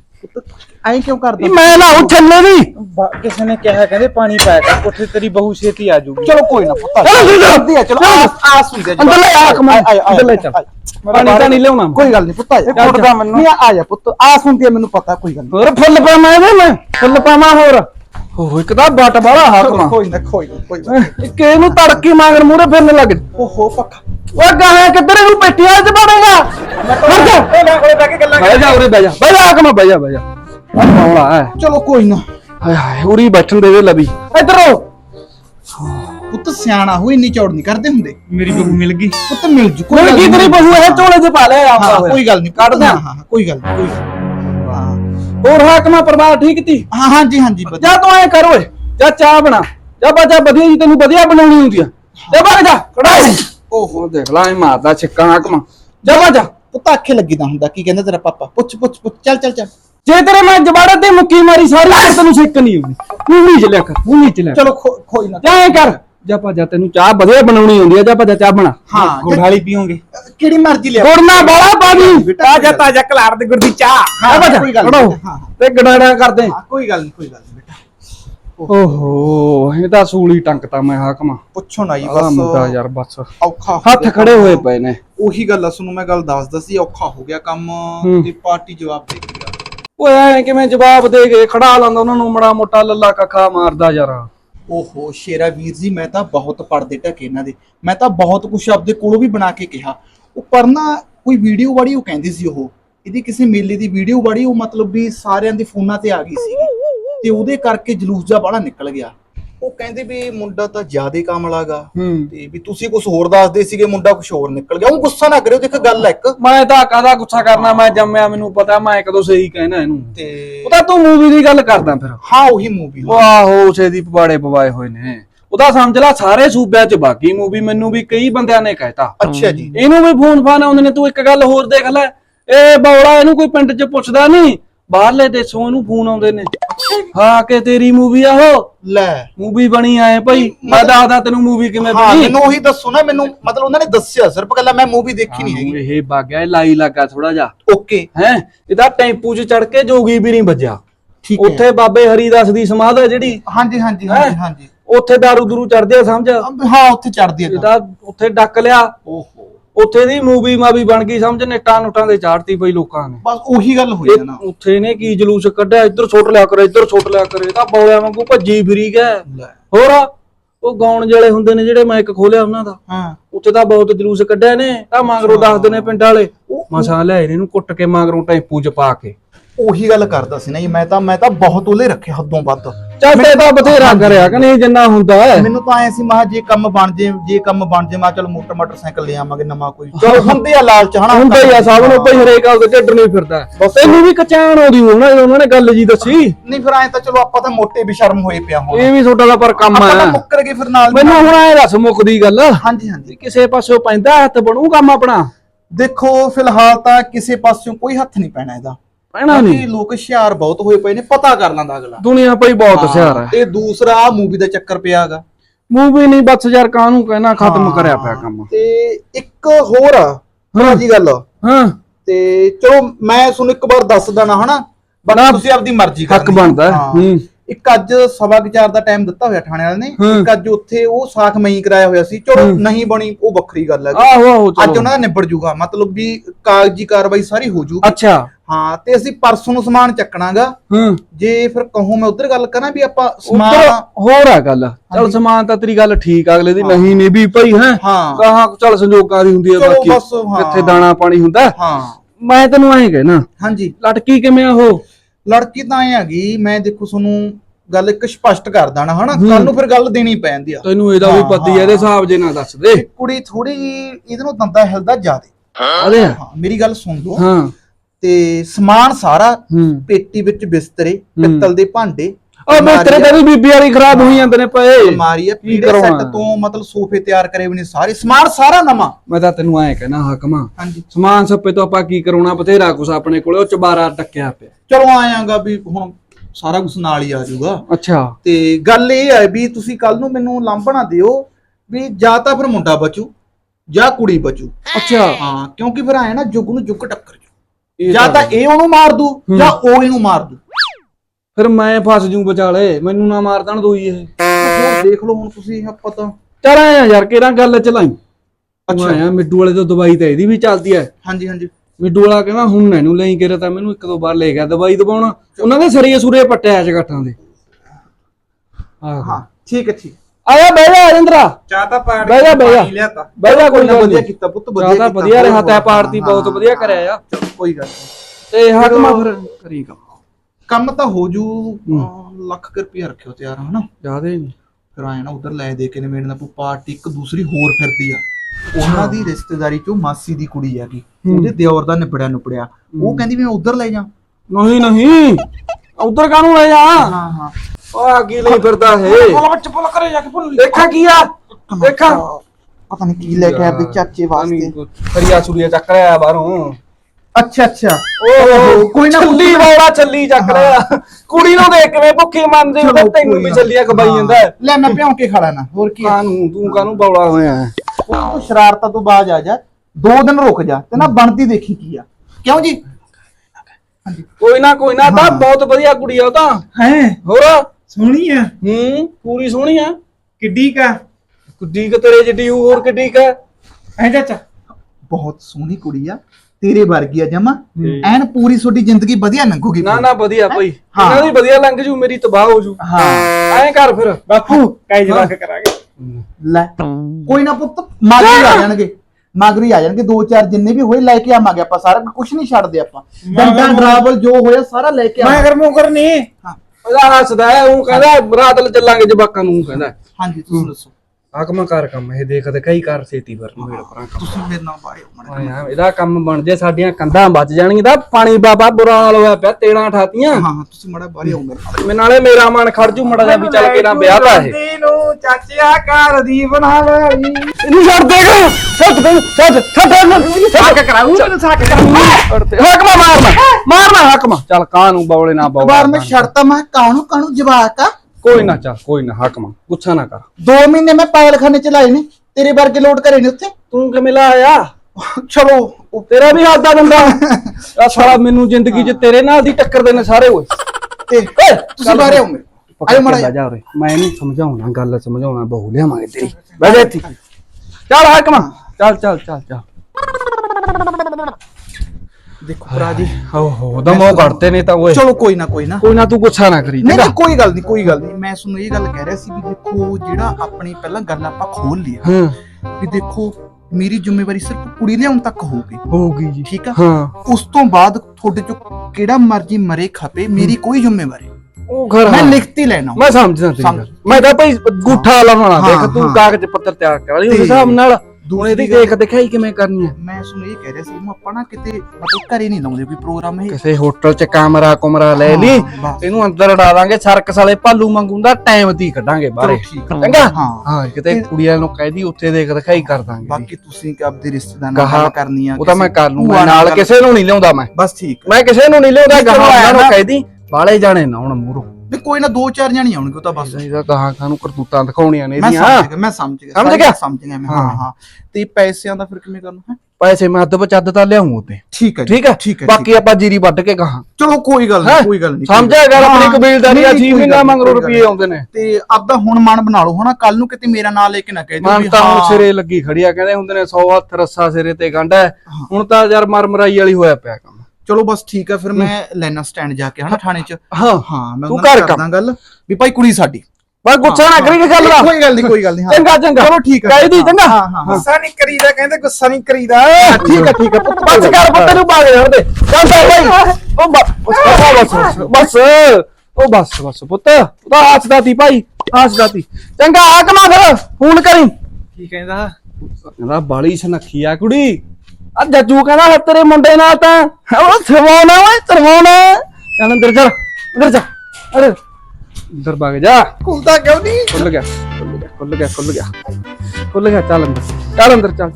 ਐਂ ਕਿਉਂ ਕਰਦਾ? ਮੈਂ ਨਾ ਉਹ ਥੱਲੇ ਬਾ- ਕਿਸੇ ਨੇ ਕਿਹਾ ਕਹਿੰਦੇ ਪਾਣੀ ਪਾਇਆ ਕਰ ਕੋਠੇ ਤੇਰੀ ਬਹੂ ਛੇਤੀ ਆ ਜੂਗੀ। ਚਲੋ ਕੋਈ ਨਾ ਪੁੱਤ ਆ ਜਾ। ਚਲੋ, ਆ ਸੁਣ ਜਾ। ਅੰਦਰ ਲੈ ਆ ਆ- ਅੰਦਰ ਲੈ ਚੱਲ। ਪਾਣੀ ਤਾਂ ਨਹੀਂ ਲਿਆਉਣਾ। ਕੋਈ ਗੱਲ ਨਹੀਂ ਪੁੱਤ ਆ ਜਾ। ਮੈਨੂੰ। ਨਹੀਂ ਆ ਜਾ ਪੁੱਤ ਆ ਸੁਣਦੀ ਮੈਨੂੰ ਪਤਾ ਕੋਈ ਗੱਲ ਨਹੀਂ ਹੋਰ ਫੁੱਲ ਪਾਵਾਂ ਇਹਦੇ ਮੈਂ? ਫੁੱਲ ਪਾਵਾਂ ਹੋਰ? ਹੋ ਇੱਕ ਤਾਂ ਬਟ ਵਾਲਾ ਹਾਕਮਾ ਕੋਈ ਨਾ ਕੋਈ ਨਾ ਕੋਈ ਨਾ। ਇੱਕ ਇਹਨੂੰ ਤੜਕੀ ਮਾਂਗਰ ਮੂਰੇ ਫਿਰਨ ਲੱਗ ਓਹੋ ਪੱਕਾ। ਓਏ ਗਾਹਾਂ ਕਿੱਧਰ ਇਹਨੂੰ ਪੇਟੀਆਂ ਚ ਮੁੜ ਜਾ। ਮੈਂ ਕੋਲੇ ਬੈ ਕੇ ਗੱਲਾਂ ਬਹਿ ਜਾ ਉਰੇ ਬਹਿ ਜਾ। ਬਹਿ ਜਾ ਹਾਕਮਾ ਬਹਿ ਜਾ ਬਹਿ ਜਾ। ਆ ਮੌਲਾ ਹੈ ਚਲੋ ਕੋਈ ਨਾ। ਹਾਏ ਹਾਏ ਉਰੀ ਬੈਠਣ ਦੇ ਦੇ ਲਵੀ। ਇੱਧਰ ਪੁੱਤ ਸਿਆਣਾ ਹੋ ਇੰਨੀ ਚੌੜ ਨਹੀਂ ਕਰਦੇ ਹੁੰਦੇ। ਮੇਰੀ ਬਹੂ ਮਿਲ ਗਈ। ਪੁੱਤ ਮਿਲ ਜੂ ਕੋਈ ਗੱਲ ਕੀ। ਤੇਰੀ ਬਹੂ ਇਹ ਝੋਲੇ ਚ ਪਾ ਲਿਆ ਹਾਂ ਹੋਇਆ। ਕੋਈ ਗੱਲ ਨਹੀਂ ਕੱਢ ਦਿਆਂ। ਹਾਂ ਹਾਂ ਕੋਈ ਗੱਲ ਨਹੀਂ ਕੋਈ ਗੱਲ ਹੋਰ ਹਾਕਮਾ ਪਰਿਵਾਰ ਠੀਕ ਤੀ? ਹਾਂ ਹਾਂਜੀ ਹਾਂਜੀ ਵਧੀਆ। ਜਾ ਤੂੰ ਐ ਕਰ ਓਏ ਜਾ ਚਾਹ ਬਣਾ ਜਾ ਬੱਚਾ ਵਧੀਆ ਜੀ ਤੈਨੂੰ ਵਧੀਆ ਬਣਾਉਣੀ ਹੁੰਦੀ ਆ। ਜਾ ਬਾਹਰ ਜਾ ਕੜਾਈ ਓਹੋ ਦੇਖ ਲੈ ਇਹ ਮਾਰਦਾ ਛਿੱਕਾਂ ਹਾਕਮਾ। ਜਾ ਪੁੱਤ ਅੱਖੇ ਲੱਗੀਦਾ ਹੁੰਦਾ ਕੀ ਕਹਿੰਦਾ ਤੇਰਾ ਪਾਪਾ? ਪੁੱਛ ਪੁੱਛ ਪੁੱਛ ਚੱਲ ਚੱਲ ਚੱਲ। ਜੇ ਤੇਰੇ ਮੈਂ ਜਵਾੜਾ ਤੇ ਮੁੱਕੀ ਮਾਰੀ ਸਾਰੀ ਤੈਨੂੰ ਛਿੱਕ ਨਹੀਂ ਆਉਣੀ। ਤੂੰ ਨਹੀਂ ਚੱਲਿਆ ਕਰ ਤੂੰ ਨਹੀਂ ਚੱਲਿਆ ਚਲੋ ਖੋ- ਕੋਈ ਨਾ। ਜਾ ਐ ਕਰ। ਜਾ ਭਾ ਤੈਨੂੰ ਚਾਹ ਵਧੀਆ ਬਣਾਉਣੀ ਹੁੰਦੀ ਆ ਜਾ ਭਾ ਚਾਹ ਬਣਾ। ਹਾਂ ਗੁੜ ਵਾਲੀ ਪੀਓਗੇ। ਕਿਹੜੀ ਮਰਜ਼ੀ ਲਿਆ। ਗੁੜ ਨਾ ਬਾਲਾ ਪਾਵੀ ਤਾਜਾ ਤਾਜਾ ਕਲਾਰ ਦੇ ਗੁੜ ਦੀ ਚਾਹ। ਜਾ ਭਾ ਕੋਈ ਗੱਲ ਹਾਂ, ਹਾਂ। ਤੇ ਗੜਾੜਾ ਕਰਦੇ ਹਾਂ ਕੋਈ ਗੱਲ ਨਹੀਂ ਕੋਈ ਗੱਲ ਨਹੀਂ ਬੇਟਾ। ਓਹੋ ਇਹ ਤਾਂ ਸੂਲੀ ਟੰਕਤਾ ਮੈਂ ਹਾਕਮਾ ਪੁੱਛੋ ਨਾ ਜੀ ਆ ਮੁੰਡਾ ਬਸ ਯਾਰ ਬਸ। ਔਖਾ ਹੋ ਹੱਥ ਖੜੇ। ਹੋਏ ਪਏ ਨੇ। ਉਹੀ ਗੱਲ ਆ ਸੁਣੋ ਮੈਂ ਗੱਲ ਦੱਸਦਾ ਸੀ ਔਖਾ ਹੋ ਗਿਆ ਕੰਮ ਹੂੰ। ਤੇ ਪਾਰਟੀ ਜਵਾਬ ਦੇ ਗਈ। ਓਏ ਐ ਕਿਵੇਂ ਜਵਾਬ ਦੇ ਕੇ ਖੜਾ ਲਾਂਦਾ ਉਹਨਾਂ ਨੂੰ ਮੜਾ ਮੋਟਾ ਲੱਲਾ ਕੱਖਾ ਮਾਰਦਾ ਯਾਰ। ਓਹੋ, ਸ਼ੇਰਾ ਵੀਰ ਜੀ, ਮੈਂ ਤਾਂ ਬਹੁਤ ਪੜਦੇ ਢਕੇ ਇਹਨਾਂ ਦੇ। ਮੈਂ ਤਾਂ ਬਹੁਤ ਕੁਝ ਆਪਦੇ ਕੋਲੋਂ ਵੀ ਬਣਾ ਕੇ ਕਿਹਾ। ਉਹ ਪਰ ਨਾ ਕੋਈ ਵੀਡੀਓ ਵਾੜੀ ਉਹ ਕਹਿੰਦੀ ਸੀ ਉਹ। ਇਹਦੀ ਕਿਸੇ ਮੇਲੇ ਦੀ ਵੀਡੀਓ ਵਾੜੀ ਉਹ ਮਤਲਬ ਵੀ ਸਾਰਿਆਂ ਦੇ ਫੋਨਾਂ ਤੇ ਆ ਗਈ ਸੀ ਤੇ ਉਹਦੇ ਕਰਕੇ ਜਲੂਸ ਜਾ ਬਾਹਲਾ ਨਿਕਲ ਗਿਆ। ਉਹ ਕਹਿੰਦੇ ਵੀ ਮੁੰਡਾ ਤਾਂ ਜ਼ਿਆਦੇ ਕਾਮਲਾਗਾ ਹੂੰ। ਤੇ ਵੀ ਤੁਸੀਂ ਕੁਝ ਹੋਰ ਦੱਸਦੇ ਸੀਗੇ ਮੁੰਡਾ ਕੁਝ ਹੋਰ ਨਿਕਲ ਗਿਆ। ਉਹ ਗੁੱਸਾ ਨਾ ਕਰਿਓ ਦੇਖ ਗੱਲ ਆ ਇੱਕ। ਮੈਂ ਤਾਂ ਕਾਹਦਾ ਗੁੱਸਾ ਕਰਨਾ ਮੈਂ ਜੰਮਿਆ ਮੈਨੂੰ ਪਤਾ ਮੈਂ ਕਦੋਂ ਸਹੀ ਕਹਿਣਾ ਇਹਨੂੰ। ਤੇ ਉਹਦਾ ਤੂੰ ਮੂਵੀ ਦੀ ਗੱਲ ਕਰਦਾ ਫਿਰ। ਹਾਂ ਉਹੀ ਮੂਵੀ ਉਹ ਆਹੋ ਉਸੇ ਦੀ ਪਵਾੜੇ ਪਵਾਏ ਹੋਏ ਨੇ। ਉਹਦਾ ਸਮਝ ਲੈ ਸਾਰੇ ਸੂਬਿਆਂ 'ਚ ਬਾਕੀ ਮੂਵੀ ਮੈਨੂੰ ਵੀ ਕਈ ਬੰਦਿਆਂ ਨੇ ਕਹਿਤਾ। ਅੱਛਾ ਜੀ। ਇਹਨੂੰ ਵੀ ਫੋਨ ਫਾਨ ਆਉਂਦੇ ਨੇ ਤੂੰ ਇੱਕ ਗੱਲ ਹੋਰ ਦੇਖ ਲੈ। ਇਹ ਬੌਲਾ ਇਹਨੂੰ ਕੋਈ ਪਿੰਡ 'ਚ ਪੁੱਛਦਾ ਨਹੀਂ। ਬਾਹਰਲੇ ਦੇਸ਼ੋਂ ਇਹਨੂੰ ਫੋਨ ਆਉਂਦੇ ਨੇ। ਹਾਂ ਕਿ ਤੇਰੀ ਮੂਵੀ ਆ ਉਹ। ਲੈ। ਮੂਵੀ ਬਣੀ ਆਏ ਭਾਈ। ਮੈਂ ਦੱਸਦਾ ਤੈਨੂੰ ਮੂਵੀ ਕਿਵੇਂ ਹਾਂ ਬਣੀ। ਮੈਨੂੰ ਉਹੀ ਦੱਸੋ ਨਾ ਮੈਨੂੰ ਮਤਲਬ ਉਹਨਾਂ ਨੇ ਦੱਸਿਆ ਸਿਰਫ ਕੱਲਾ ਮੈਂ ਮੂਵੀ ਦੇਖੀ ਨਹੀਂ ਹੈਗੀ। ਇਹ ਬਾਗਿਆ ਇਹ ਲਾਈ ਲੱਗਾ ਥੋੜਾ ਜਿਹਾ। ਓਕੇ। ਹੈ ਇਹਦਾ ਟੈਂਪੂ 'ਚ ਚੜ ਕੇ ਜੋਗੀ ਵੀ ਨਹੀਂ ਵੱਜਿਆ। ਠੀਕ ਹੈ। ਉੱਥੇ ਬਾਬੇ ਹਰੀਦਾਸ ਦੀ ਸਮਾਧ ਹੈ ਜਿਹੜੀ। ਹਾਂਜੀ ਹਾਂਜੀ ਹਾਂਜੀ ਹਾਂਜੀ। ਉੱਥੇ ਦਾਰੂ ਦਰੂ ਚੜਦੇ ਆ ਸਮਝ। ਹਾਂ ਉੱਥੇ ਚੜਦੀ ਹੈ ਇਹਦਾ ਉੱਥੇ ਡੱਕ ਲਿਆ। ਓਹੋ। ਉੱਥੇ ਦੀ ਮੂਵੀ ਮਾਵੀ ਬਣ ਗਈ ਸਮਝ ਨੇਟਾਂ ਨੋਟਾਂ ਦੇ ਚਾੜਤੀ ਪਈ ਲੋਕਾਂ ਨੇ। ਬਸ ਉਹੀ ਗੱਲ ਹੋਈ ਹੈ ਨਾ। ਉੱਥੇ ਨੇ ਕੀ ਜਲੂਸ ਕੱਢਿਆ? ਇੱਧਰ ਸੁੱਟ ਲਿਆ ਕਰੇ ਇੱਧਰ ਸੁੱਟ ਲਿਆ ਕਰੇ ਤਾਂ ਬੌਲਿਆਂ ਵਾਂਗੂ ਭੱਜੀ ਫਿਰੀ ਲੈ। ਹੋਰ ਉਹ ਗਾਉਣ ਜਿਹੜੇ ਹੁੰਦੇ ਨੇ ਜਿਹੜੇ ਮਾਈਕ ਖੋਲਿਆ ਉਹਨਾਂ ਦਾ। ਹਾਂ। ਉੱਥੇ ਤਾਂ ਬਹੁਤ ਜਲੂਸ ਕੱਢਿਆ ਨੇ। ਤਾਂ ਮਗਰੋਂ ਦੱਸਦੇ ਨੇ ਪਿੰਡ ਵਾਲੇ। ਮਸਾ ਨੇ ਇਹਨੂੰ ਕੁੱਟ ਕੇ ਮਗਰੋਂ ਟੈਂਪੂ 'ਚ ਪਾ ਕੇ। ਉਹੀ ਗੱਲ ਕਰਦਾ ਸੀ ਨਾ ਜੀ ਮੈਂ ਤਾਂ ਮੈਂ ਤਾਂ ਬਹੁਤ ਉਹਲੇ ਰੱਖੇ ਹੱਦੋਂ ਵੱਧ। ਚੱਲ ਤੇ ਤਾਂ ਬਥੇਰਾ ਕਰਿਆ ਕਿ ਨਹੀਂ ਜਿੰਨਾ ਹੁੰਦਾ ਹੈ। ਮੈਨੂੰ ਤਾਂ ਐ ਸੀ ਮਹਾ ਜੇ ਕੰਮ ਬਣ ਜੇ ਜੇ ਕੰਮ ਬਣ ਜੇ ਮੈਂ ਚਲ ਮੋਟਰ ਮੋਟਰਸਾਈਕਲ ਲੈ ਆਵਾਂਗੇ ਨਵਾਂ ਕੋਈ। ਚਲ ਹੁੰਦੇ ਆ ਲਾਲਚ ਹਨਾ? ਹੁੰਦਾ ਹੀ ਆ ਸਭ ਨੂੰ ਭਾਈ ਹਰੇਕ ਆਪ ਦੇ ਢਿੱਡ ਨਹੀਂ ਫਿਰਦਾ। ਤੈਨੂੰ ਵੀ ਕਚਾਣ ਆਉਂਦੀ ਹੋਣਾ ਉਹਨਾਂ ਨੇ ਗੱਲ ਜੀ ਦੱਸੀ। ਨਹੀਂ ਫਿਰ ਐ ਤਾਂ ਚਲੋ ਆਪਾਂ ਤਾਂ ਮੋਟੇ ਵੀ ਸ਼ਰਮ ਹੋਏ ਪਿਆ ਹੁਣ। ਇਹ ਵੀ ਤੁਹਾਡਾ ਦਾ ਪਰ ਕੰਮ ਆਪਾਂ ਤਾਂ ਆ ਮੁੱਕਰ ਗਏ ਫਿਰ ਨਾਲ। ਮੈਨੂੰ ਹੁਣ ਐ ਦੱਸ ਮੁੱਕਦੀ ਗੱਲ। ਹਾਂਜੀ ਹਾਂਜੀ। ਕਿਸੇ ਪਾਸਿਓਂ ਪੈਂਦਾ ਹੱਥ ਬਣੂ ਕੰਮ ਆਪਣਾ? ਦੇਖੋ ਫਿਲਹਾਲ ਤਾਂ ਕਿਸੇ ਪਾਸਿਓਂ ਕੋਈ ਹੱਥ ਨਹੀਂ ਪੈਣਾ ਇਹਦਾ। ਪੈਣਾ ਨਹੀਂ। ਲੋਕ ਹੁਸ਼ਿਆਰ ਬਹੁਤ ਹੋਏ ਪਏ ਨੇ ਪਤਾ ਕਰ ਲੈਂਦਾ ਅਗਲਾ। ਦੁਨੀਆ ਪਈ ਬਹੁਤ ਹੁਸ਼ਿਆਰ ਹੈ। ਤੇ ਦੂਸਰਾ ਮੂਵੀ ਦਾ ਚੱਕਰ ਪਿਆਗਾ ਮੂਵੀ ਨਹੀਂ ਬਸ ਯਾਰ ਕਾਹਨੂੰ ਕਹਿਣਾ ਖਤਮ ਕਰਿਆ ਪਿਆ ਕੰਮ। ਤੇ ਇੱਕ ਹੋਰ ਆ ਭਾਜੀ ਗੱਲ। ਹਾਂ। ਤੇ ਚਲੋ ਮੈਂ ਤੁਹਾਨੂੰ ਇੱਕ ਵਾਰ ਦੱਸ ਦਣਾ ਹਨਾ? ਬਾਕੀ ਤੁਸੀਂ ਆਪਦੀ ਮਰਜ਼ੀ ਹੱਕ ਕਰਨੀ ਆ। ਬਣਦਾ ਹੈ। ਇੱਕ ਅੱਜ ਸਵਾ ਕੁ ਚਾਰ ਦਾ ਟਾਈਮ ਦਿੱਤਾ ਹੋਇਆ ਥਾਣੇ ਵਾਲੇ ਨੇ। ਹੂੰ। ਇੱਕ ਅੱਜ ਉੱਥੇ ਉਹ ਸਾਖ ਮਈ ਕਰਾਇਆ ਹੋਇਆ ਸੀ। ਚਲੋ ਨਹੀਂ ਬਣੀ ਉਹ ਵੱਖਰੀ ਗੱਲ ਹੈ ਆਹੋ ਆਹੋ ਅੱਜ ਚਲੋ ਉਹਨਾਂ ਦਾ ਨਿਬੜ ਜੂਗਾ। ਮਤਲਬ ਵੀ ਕਾਗਜ਼ੀ ਕਾਰਵਾਈ ਸਾਰੀ ਹੋ ਜੂਗੀ। ਅੱਛਾ। ਹਾਂ ਤੇ ਅਸੀਂ ਪਰਸੋਂ ਨੂੰ ਸਮਾਨ ਚੱਕਣਾਗਾ। ਹੂੰ। ਜੇ ਫਿਰ ਕਹੋ ਮੈਂ ਉਧਰ ਗੱਲ ਕਰਾਂ ਵੀ ਆਪਾਂ ਉੱਧਰ ਸਮਾਨ ਹੋਰ ਆ ਗੱਲ। ਚਲ ਸਮਾਨ ਤਾਂ ਤੇਰੀ ਗੱਲ ਠੀਕ ਆ ਅਗਲੇ ਦੀ ਨਹੀਂ ਨਹੀਂ ਵੀ ਭਾਈ ਹੈ। ਹਾਂ। ਕਹਾ ਚਲ ਸੰਜੋਗਾਂ ਦੀ ਹੁੰਦੀ ਆ ਚਲੋ ਬਾਕੀ। ਬਸ, ਹਾਂ। ਕਿੱਥੇ ਦਾਣਾ ਪਾਣੀ ਹੁੰਦਾ। ਹਾਂ। ਮੈਂ ਤੈਨੂੰ ਐਂ ਕਹਿਣਾ। ਹਾਂਜੀ। ਲਟਕੀ ਕਿਵੇਂ ਆ ਉਹ? ਲੜਕੀ ਤਾਂ ਐ ਹੈਗੀ ਮੈਂ ਦੇਖੋ ਤੁਹਾਨੂੰ ਗੱਲ ਇੱਕ ਸਪਸ਼ਟ ਕਰ ਦਾਣਾ ਹਨਾ? ਕੱਲ ਨੂੰ ਫਿਰ ਗੱਲ ਦੇਣੀ ਪੈਂਦੀ ਆ। ਤੈਨੂੰ ਇਹਦਾ ਵੀ ਪਤੀ ਇਹਦੇ ਹਿਸਾਬ ਜੇ ਨਾ ਦੱਸ ਦੇ। ਇਹ ਕੁੜੀ ਥੋੜੀ ਇਹਦੇ ਨੂੰ ਦੰਦਾ ਹਿਲਦਾ ਜ਼ਿਆਦੇ। ਅਰੇ। ਹਾਂ ਮੇਰੀ ਗੱਲ ਸੁਣ ਲਓ। ਹਾਂ। ਤੇ ਸਮਾਨ ਸਾਰਾ ਹੂੰ। ਪੇਟੀ ਵਿੱਚ ਬਿਸਤਰੇ ਪਿੱਤਲ ਦੇ ਭਾਂਡੇ ਉਹ ਮੈਂ ਤੇਰੇ ਤੇ ਵੀ ਬੀਬੀ ਵਾਲੀ ਖਰਾਬ ਹੋਈ ਜਾਂਦੇ ਨੇ ਪਏ ਅਲਮਾਰੀ ਆ ਪੀੜੇ ਸੈੱਟ? ਤੋਂ ਮਤਲਬ ਸੋਫੇ ਤਿਆਰ ਕਰੇ ਵੀ ਨੇ ਸਾਰੇ ਸਮਾਨ ਸਾਰਾ ਨਵਾਂ। ਮੈਂ ਤਾਂ ਤੈਨੂੰ ਐਂ ਕਹਿਣਾ ਹਾਕਮਾ। ਹਾਂਜੀ। ਸਮਾਨ ਸੱਪੇ ਤੋਂ ਆਪਾਂ ਕੀ ਕਰਾਉਣਾ ਬਥੇਰਾ ਕੁਛ ਆਪਣੇ ਕੋਲੇ ਉਹ ਚਬਾਰਾ ਟੱਕਿਆ ਪਿਆ। ਚਲੋ ਆਇਆਗਾ ਵੀ ਹੁਣ ਸਾਰਾ ਕੁਝ ਨਾਲ ਹੀ ਆ ਜਾਊਗਾ। ਅੱਛਾ। ਤੇ ਗੱਲ ਇਹ ਹੈ ਵੀ ਤੁਸੀਂ ਕੱਲ ਨੂੰ ਮੈਨੂੰ ਲਾਂਭਣਾ ਦਿਓ ਵੀ ਜਾਂ ਤਾਂ ਫਿਰ ਮੁੰਡਾ ਬਚੂ ਜਾਂ ਕੁੜੀ ਬਚੂ। ਅੱਛਾ। ਹਾਂ ਕਿਉਂਕਿ ਫਿਰ ਆਇਆ ਨਾ ਜੁਗ ਨੂੰ ਜੁਗ ਟੱਕਰ ਜਾਂ ਤਾਂ ਇਹ ਉਹਨੂੰ ਮਾਰ ਦੂ ਜਾਂ ਉਹ ਇਹਨੂੰ ਮਾਰ ਦੂ। ਫਿਰ ਮੈਂ ਫਸ ਜੂ ਵਿਚਾਲੇ ਮੈਨੂੰ ਨਾ ਮਾਰ ਦੇਣ ਦੋਈ ਇਹ। ਹੋਰ ਦੇਖ ਲਓ ਹੁਣ ਤੁਸੀਂ ਆਪਾਂ ਤਾਂ। ਚੱਲ ਆਇਆ ਯਾਰ ਕਿਹੜਾ ਗੱਲ ਚਲਾਈ ਅੱਛਾ। ਆਇਆ ਮਿੱਡੂ ਵਾਲੇ ਤੋਂ ਦਵਾਈ ਤਾਂ ਇਹਦੀ ਵੀ ਚੱਲਦੀ ਐ। ਹਾਂਜੀ ਹਾਂਜੀ। ਮਿੱਡੂ ਵਾਲਾ ਕਹਿੰਦਾ ਹੁਣ ਨਾ ਇਹਨੂੰ ਲਈ ਕਰੇ ਤਾਂ ਮੈਨੂੰ ਇੱਕ ਦੋ ਵਾਰ ਲੈ ਗਿਆ ਦਵਾਈ ਦਵਾਉਣ। ਉਹਨਾਂ ਦੇ ਸਰੀਏ ਸੂਰੇ ਪੱਟਿਆ ਜਗਟਾਂ ਦੇ। ਆਹ। ਹਾਂ ਠੀਕ ਹੈ ਠੀਕ। ਆਇਆ ਬਹਿ ਜਾ ਅਰਿੰਦਰਾ ਚਾਹ ਤਾਂ ਪਾੜ ਬਹਿ ਜਾ ਬਹਿ ਜਾ। ਬਹਿ ਜਾ ਕੋਈ ਗੱਲ ਵਧੀਆ ਕੀਤਾ ਪੁੱਤ ਵਧੀਆ ਵਧੀਆ ਰਿਹਾ ਤੈ ਪਾਰਟੀ ਬਹੁਤ ਵਧੀਆ ਕਰਿਆ ਆ। ਕੋਈ ਗੱਲ ਨਹੀਂ। ਤੇ ਹਾਕਮਾ ਫਿਰ ਕਰੀ ਕੰਮ। ਕੰਮ ਤਾਂ ਹੋ ਜੂ ਅਹ, ਲੱਖ ਕੁ ਰੁਪਇਆ ਰੱਖਿਓ ਤੇ ਯਾਰ ਹਨਾ? ਜਿਆਦੇ ਨਹੀਂ। ਫਿਰ ਨਾ ਉਧਰ ਲੈ ਦੇ ਕੇ ਨੇ ਮੇਰੇ ਨਾਲ ਪਾਰਟੀ ਇੱਕ ਦੂਸਰੀ ਹੋਰ ਫਿਰਦੀ ਆ। ਉਹਨਾਂ ਦੀ ਰਿਸ਼ਤੇਦਾਰੀ ਚੋਂ ਮਾਸੀ ਦੀ ਕੁੜੀ ਹੈਗੀ ਉਹਦੇ ਦਿਓਰ ਦਾ ਨਿਬੜਿਆ ਨੁਪੜਿਆ ਉਹ ਕਹਿੰਦੀ ਵੀ ਮੈਂ ਉਧਰ ਲੈ ਜਾ। ਨਹੀਂ ਨਹੀਂ। ਉਧਰ ਕਾਹਨੂੰ ਲੈ ਜਾ? ਹਾਂ ਹਾਂ। ਆ ਕੀ ਲਈ ਫਿਰਦਾ ਹੈ ਬੱਚ ਬੋਲ ਕਰੇ ਜਾ ਕੇ ਬੋਲ ਦੇਖਾਂ ਕੀ ਆ। ਦੇਖਾਂ। ਪਤਾ ਨਹੀਂ ਕੀ ਲੈ ਕੇ ਆਇਆ ਚਾਚੇ ਵਾਸਤੇ। ਫਰੀਆ ਸੁਰੀਆ ਚੱਕ ਰਿਹਾ ਬਾਹਰੋਂ। ਅੱਛਾ ਅੱਛਾ। ਓਹੋ ਕੋਈ ਨਾ ਚੱਲੀ ਵਾਲਾ ਚੱਲੀ ਚੱਕ ਰਿਹਾ ਕੁੜੀ ਨੂੰ ਦੇਖ ਕਿਵੇਂ ਭੁੱਖੀ ਮੰਨਦੇ ਉਹਦੇ ਚਲੋ, ਤੈਨੂੰ ਕੋਈ ਵੀ ਨਾ। ਚੱਲੀਆ ਖਬਾਈ ਜਾਂਦਾ। ਹੈ। ਲੈ ਮੈਂ ਭਿਉਂ ਕੇ ਖਾ ਲੈਣਾ। ਹੋਰ ਕੀ? ਕਾਹਨੂੰ ਤੂੰ ਕਾਹਨੂੰ ਬੌਲਾ ਹੋਇਆ ਹੈ? ਤੂੰ ਸ਼ਰਾਰਤਾਂ ਤੋਂ ਬਾਜ ਆ ਜਾ। ਦੋ ਦਿਨ ਰੁਕ ਜਾ ਤੇ ਨਾ ਬਣਦੀ ਦੇਖੀ ਕੀ ਆ। ਕਿਉਂ ਜੀ? ਕੋਈ ਨਾ ਕੋਈ ਨਾ ਤਾਂ ਬਹੁਤ ਵਧੀਆ ਕੁੜੀ ਆ ਉਹ ਤਾਂ। ਹੈ? ਹੋਰ? ਸੋਹਣੀ ਆ। ਹੂੰ ਪੂਰੀ ਸੋਹਣੀ ਆ। ਕਿੱਡੀ ਕਾ ਕੁੱਡੀ ਕ ਤੇਰੇ ਜਿੱਡੀ ਹੋਊ, ਹੋਰ ਕਿੱਡੀ ਕ ਐ ਚਾਚਾ ਬਹੁਤ ਸੋਹਣੀ ਕੁੜੀ ਆ। ਤੇਰੇ ਵਰਗੀ ਆ ਜਮਾ। ਐਨ ਪੂਰੀ ਤੁਹਾਡੀ ਜ਼ਿੰਦਗੀ ਵਧੀਆ ਲੰਘੂਗੀ ਨਾ ਨਾ ਵਧੀਆ ਭਾਈ। ਇਹਨਾਂ ਦੀ ਵਧੀਆ ਲੰਘ ਜੂ ਮੇਰੀ ਤਬਾਹ ਹੋ ਜੂ। ਹਾਂ। ਐਂ ਕਰ ਫਿਰ। ਬਾਪੂ ਕਾਈ ਜਵਾਕ ਕਰਾਂਗੇ। ਲੈ ਕੋਈ ਨਾ ਪੁੱਤ ਮਾਗਰੀ ਆ ਜਾਣਗੇ। ਮਾਗਰੀ ਆ ਜਾਣਗੇ ਦੋ ਚਾਰ ਜਿੰਨੇ ਵੀ ਹੋਏ ਲੈ ਕੇ ਆਵਾਂਗੇ ਆਪਾਂ ਸਾਰਾ। ਕੁਝ ਨਹੀਂ ਛੱਡਦੇ ਆਪਾਂ। ਡੰਡਾ ਡਰਾਵਲ ਜੋ ਹੋਇਆ ਸਾਰਾ ਲੈ ਕੇ ਮੈਂ ਆਵਾਂਗੇ। ਕਰ ਮੂੰ ਕਰਨੀ ਹਾਂ। ਉਹਦਾ ਹੱਸਦਾ ਹੈ ਉਹ ਕਹਿੰਦਾ ਰਾਤ ਨੂੰ ਚੱਲਾਂਗੇ ਜਵਾਕਾਂ ਨੂੰ ਕਹਿੰਦਾ। ਹਾਂਜੀ ਤੁਸੀਂ ਦੱਸੋ। ਹਾਕਮਾ ਕਰ ਕੰਮ ਇਹ ਦੇਖ ਤੇ ਕਈ ਕਰ ਛੇਤੀ ਵਰ ਮੇੜ ਪਰਾਂ ਕੰਮ। ਤੁਸੀਂ ਮੇਰੇ ਨਾਲ ਬਾਰੇ ਹੋ ਓਏ ਯਾਰ, ਇਹਦਾ ਕੰਮ ਬਣ ਜੇ ਸਾਡੀਆਂ ਕੰਧਾਂ ਬਚ ਜਾਣਗੀਆਂ ਤਾਂ ਪਾਣੀ ਬਾਬਾ ਬੁਰਾ ਹਾਲ ਹੋਇਆ ਪਿਆ ਤੇੜਾਂ ਠਾਤੀਆਂ। ਹਾਂ ਹਾਂ ਤੁਸੀਂ ਮੜਾ ਬਾਰੇ ਹੋ ਮੇਰੇ ਨਾਲ। ਮੈਂ ਨਾਲੇ ਮੇਰਾ ਮਨ ਖੜ ਜੂ ਮੜਾ ਜਾ ਵੀ ਚੱਲ ਕੇ ਨਾ ਵਿਆਹ ਤਾਂ ਇਹ। ਨੂੰ ਚਾਚਿਆ ਘਰ ਦੀ ਬਣਾ ਲਈ ਇਹਨੂੰ ਛੱਡ ਦੇਗਾ ਛੱਡ ਦੇ ਛੱਡ ਛੱਡ ਸਾਕ ਕਰਾਉਂ ਤੈਨੂੰ ਸਾਕ ਕਰਾਉਂ ਹਾਕਮਾ ਮਾਰਨਾ ਮਾਰਨਾ ਹਾਕਮਾ। ਚੱਲ ਕਾਂ ਨੂੰ ਬੌਲੇ ਨਾ ਬੌਲੇ ਬਾਰ ਮੈਂ ਛੜਤਾ ਮੈਂ ਕਾਣੂ ਕਾਣੂ ਜਵਾਕ ਆ? ਕੋਈ ਨਾ ਚੱਲ ਕੋਈ ਨਾ ਹਾਕਮਾ ਗੁੱਸਾ ਨਾ ਕਰ। 2 ਮਹੀਨੇ ਮੈਂ ਪਾਗਲਖਾਨੇ ਚ ਲਾਏ ਨੇ ਤੇਰੇ ਵਰਗੇ ਲੋਡ ਕਰੇ ਨੇ ਉੱਥੇ। ਤੂੰ ਕਿਵੇਂ ਲਾਇਆ? ਚਲੋ ਉਹ ਤੇਰਾ ਵੀ ਹੱਥ ਦਾ ਬੰਦਾ। ਆ ਸਾਲਾ ਮੈਨੂੰ ਜ਼ਿੰਦਗੀ 'ਚ ਤੇਰੇ ਨਾਲ ਦੀ ਟੱਕਰ ਦੇ ਨੇ ਸਾਰੇ ਓਏ। ਤੇ ਤੁਸੀਂ ਬਾਰੇ ਮੇਰੇ ਆਇਓ ਮੜਾ ਜਾ ਉਰੇ। ਮੈਂ ਇਹਨੂੰ ਸਮਝਾਉਣਾ ਗੱਲ ਸਮਝਾਉਣਾ ਬਹੁ ਲਿਆਵਾਂਗੇ ਤੇਰੀ। ਬਹਿ ਜਾ ਇੱਥੇ। ਚੱਲ ਹਾਕਮਾ ਚੱਲ ਚੱਲ ਚੱਲ ਚੱਲ। ਦੇਖੋ ਭਰਾ ਜੀ। ਓਹੋ ਦਮੋ ਘੜਤੇ ਨੇ ਤਾਂ ਓਏ। ਚਲੋ ਕੋਈ ਨਾ ਕੋਈ ਨਾ। ਕੋਈ ਨਾ ਤੂੰ ਗੁੱਸਾ ਨਾ ਕਰੀ ਨਹੀਂ ਕੋਈ ਗੱਲ ਨਹੀਂ ਕੋਈ ਗੱਲ ਨਹੀਂ। ਮੈਂ ਤੁਹਾਨੂੰ ਇਹ ਗੱਲ ਕਹਿ ਰਿਹਾ ਸੀ ਵੀ ਦੇਖੋ ਜਿਹੜਾ ਆਪਣੀ ਪਹਿਲਾਂ ਗੱਲ ਆਪਾਂ ਖੋਲ ਲਈ ਹਾਂ। ਵੀ ਦੇਖੋ ਮੇਰੀ ਜ਼ਿੰਮੇਵਾਰੀ ਸਿਰਫ ਕੁੜੀ ਲਿਆਉਣ ਤੱਕ ਹੋਊਗੀ ਹੋਊਗੀ ਜੀ। ਠੀਕ ਆ? ਹਾਂ। ਉਸ ਤੋਂ ਬਾਅਦ ਤੁਹਾਡੇ ਚੋਂ ਕਿਹੜਾ ਮਰਜ਼ੀ ਮਰੇ ਖਪੇ ਮੇਰੀ ਕੋਈ ਜ਼ਿੰਮੇਵਾਰੀ ਉਹ ਘਰ ਮੈਂ। ਲਿਖਤੀ ਲੈਣਾ ਮੈਂ ਸਮਝਦਾ ਤੇਰੀ ਮੈਂ ਤਾਂ ਭਾਈ ਗੁੱਠਾ ਲਾਉਣਾ ਦੇਖ ਤੂੰ। ਕਾਗਜ਼ ਪੱਤਰ ਤਿਆਰ ਕਰ ਲਈ ਉਸ ਹਿਸਾਬ ਨਾਲ ਇਹਦੀ ਗੱਲ- ਦੇਖ ਦਿਖਾਈ ਕਿਵੇਂ ਕਰਨੀ ਹੈ? ਮੈਂ ਤੁਹਾਨੂੰ ਇਹ ਕਹਿ ਰਿਹਾ ਸੀ ਮੈਂ ਆਪਾਂ ਨਾ ਕਿਤੇ ਮਤਲਬ ਘਰੇ ਨਹੀਂ ਲਾਉਂਦੇ ਕੋਈ ਪ੍ਰੋਗਰਾਮ ਇਹ। ਕਿਸੇ ਹੋਟਲ 'ਚ ਕਮਰਾ ਕੁਮਰਾ ਲੈ ਲਈ ਬਸ। ਇਹਨੂੰ ਅੰਦਰ ਉਡਾ ਦਾਂਗੇ ਸਰਕਸ ਵਾਲੇ ਭਾਲੂ ਮੰਗੂ ਦਾ ਟਾਈਮ ਦੀ ਕੱਢਾਂਗੇ ਬਾਹਰੇ। ਠੀਕ ਆ। ਚੰਗਾ? ਹਾਂ। ਹਾਂ ਕਿਤੇ ਕੁੜੀਆਂ ਨੂੰ ਕਹਿ ਦੀ ਉੱਥੇ ਦੇਖ ਦਿਖਾਈ ਕਰ ਦਾਂਗੇ। ਬਾਕੀ ਤੁਸੀਂ ਕਿ ਆਪਦੇ ਰਿਸ਼ਤੇਦਾਰਾਂ ਨਾਲ ਕਹਾ ਗੱਲ ਕਰਨੀ ਆ ਉਹ ਤਾਂ ਮੈਂ ਕਰ ਲੂੰਗਾ ਭੂਆ ਨਾਲ ਗੱਲ- ਕਿਸੇ ਨੂੰ ਨਹੀਂ ਲਿਆਉਂਦਾ ਮੈਂ। ਬਸ ਠੀਕ ਮੈਂ ਕਿਸੇ ਨੂੰ ਨਹੀਂ ਲਿਆਉਂਦਾ ਗਾਹਾਂ ਨੂੰ ਨਾ। ਕਹਿ ਦੀ ਬਾਲੇ ਜਾਣੇ ਨਾ ਹੁਣ ਮੂਰੋ ਵੀ ਕੋਈ ਨਾ ਦੋ ਚਾਰ ਜਣੇ ਆਉਣਗੇ ਉਹ ਤਾਂ ਬਸ। ਇਹਦਾ ਗਾਹਾਂ ਖਾਂ ਨੂੰ ਕਰਤੂਤਾਂ ਦਿਖਾਉਣੀਆਂ ਨੇ ਮੈਂ ਇਹਦੀਆਂ। ਸਮਝ ਗਿਆ ਮੈਂ ਸਮਝ ਗਿਆ ਸਮਝ ਸਾਰੀ ਗਿਆ? ਗੱਲ ਸਮਝ ਗਿਆ ਮੈਂ ਹਾਂ। ਹਾਂ। ਹਾਂ। ਤੇ ਪੈਸਿਆਂ ਦਾ ਫਿਰ ਕਿਵੇਂ ਕਰਨਾ ਹੈ? ਪੈਸੇ ਮੈਂ ਅੱਧ ਬਚੱਦ ਤਾਂ ਲਿਆਉਂ ਉਤੇ। ਠੀਕ ਹੈ ਜੀ, ਠੀਕ ਹੈ? ਠੀਕ ਹੈ ਬਾਕੀ ਆਪਾਂ ਜੀਰੀ ਵੱਢ ਕੇ ਗਾਹਾਂ। ਚਲੋ ਕੋਈ ਗੱਲ ਹੈਂ? ਨਹੀਂ ਕੋਈ ਗੱਲ ਨਹੀਂ ਸਮਝਿਆ ਗੱਲ ਆਪਣੀ ਕਬੀਲਦਾਰੀ ਆ ਨਹੀਂ, 6 ਕੋਈ ਮਹੀਨਾ ਗੱਲ ਨਹੀਂ, ਮੰਗਰੋ ਰੁਪਏ ਆਉਂਦੇ ਨੇ। ਤੇ ਆਪਦਾ ਹੁਣ ਮਨ ਬਣਾ ਲਓ ਹਨਾ ਕੱਲ ਨੂੰ ਕਿਤੇ ਮੇਰਾ ਨਾਂ ਲੈ ਕੇ ਨਾ ਕਹਿ ਦਿਓ ਵੀ ਤਾਂ ਹੁਣ ਹਾਂ, ਸਿਰੇ ਲੱਗੀ ਖੜੀ ਆ ਕਹਿੰਦੇ ਹੁੰਦੇ ਨੇ 100 ਹੱਥ ਰੱਸਾ ਸਿਰੇ ਤੇ ਗੰਢਾ ਹੈ। ਹੁਣ ਤਾਂ ਯਾਰ ਮਰਮਰਾਈ ਵਾਲੀ ਹੋਇਆ ਪਿਆ ਕੰਮ। ਚਲੋ ਬਸ ਠੀਕ ਹੈ ਫਿਰ ਮੈਂ ਲੈਣਾ ਸਟੈਂਡ ਜਾ ਕੇ ਹਨਾ ਥਾਣੇ 'ਚ। ਹਾਂ ਹਾਂ। ਮੈਂ ਤੂੰ ਉਹਨਾਂ ਨਾਲ ਕਰ ਕੰਮ। ਕਰਦਾ ਗੱਲ ਵੀ ਭਾਈ ਕੁੜੀ ਸਾਡੀ। ਬਸ ਗੁੱਸਾ ਨਾ ਕਰੀ ਗੱਲ ਦਾ। ਕੋਈ ਗੱਲ ਨਹੀਂ ਕੋਈ ਗੱਲ ਨਹੀਂ ਚੰਗਾ ਚੰਗਾ। ਚਲੋ ਠੀਕ ਹੈ ਕਹਿ ਦੀ ਚੰਗਾ। ਹਾਂ ਹਾਂ ਹਾਂ। ਗੁੱਸਾ ਨਹੀਂ ਕਰੀਦਾ ਕਹਿੰਦੇ ਗੁੱਸਾ ਨਹੀਂ ਕਰੀਦਾ। ਠੀਕ ਹੈ ਠੀਕ ਹੈ ਪੁੱਤ ਬਸ ਕਰ ਪੁੱਤ ਨੂੰ ਪਾ ਦੇ। ਹਰਦੇ ਚੱਲ ਚੱਲ ਭਾਈ। ਉਹ ਬ- ਬਸ ਬਸ ਬਸ ਉਹ ਬਸ ਬਸ ਪੁੱਤ। ਉਹਦਾ ਹੱਸਦਾ ਤੀ ਭਾਈ ਹੱਸਦਾ ਤੀ। ਚੰਗਾ ਆ ਕਮਾ ਫਿਰ ਫੋਨ ਕਰੀ। ਕੀ ਕਹਿੰਦਾ? ਕਹਿੰਦਾ ਬਾਲੀ ਸੁਨੱਖੀ ਆ ਕੁੜੀ। ਆ ਜੱਜੂ ਕਹਿੰਦਾ ਲੈ ਤੇਰੇ ਮੁੰਡੇ ਨਾਲ ਤਾਂ। ਉਹ ਸਰਵਾਉਣਾ ਓਏ ਸਰਵਾਉਣਾ। ਚੱਲ ਅੰਦਰ ਚੱਲ ਅੰਦਰ ਜਾ ਅਰੇ ਅੰਦਰ ਵਗ ਜਾ। ਖੁੱਲਦਾ ਕਿਉਂ ਨਹੀਂ? ਖੁੱਲ ਗਿਆ ਖੁੱਲ ਗਿਆ ਖੁੱਲ ਗਿਆ ਖੁੱਲ ਗਿਆ। ਖੁੱਲ ਗਿਆ ਚੱਲ ਅੰਦਰ। ਚੱਲ ਅੰਦਰ ਚੱਲ।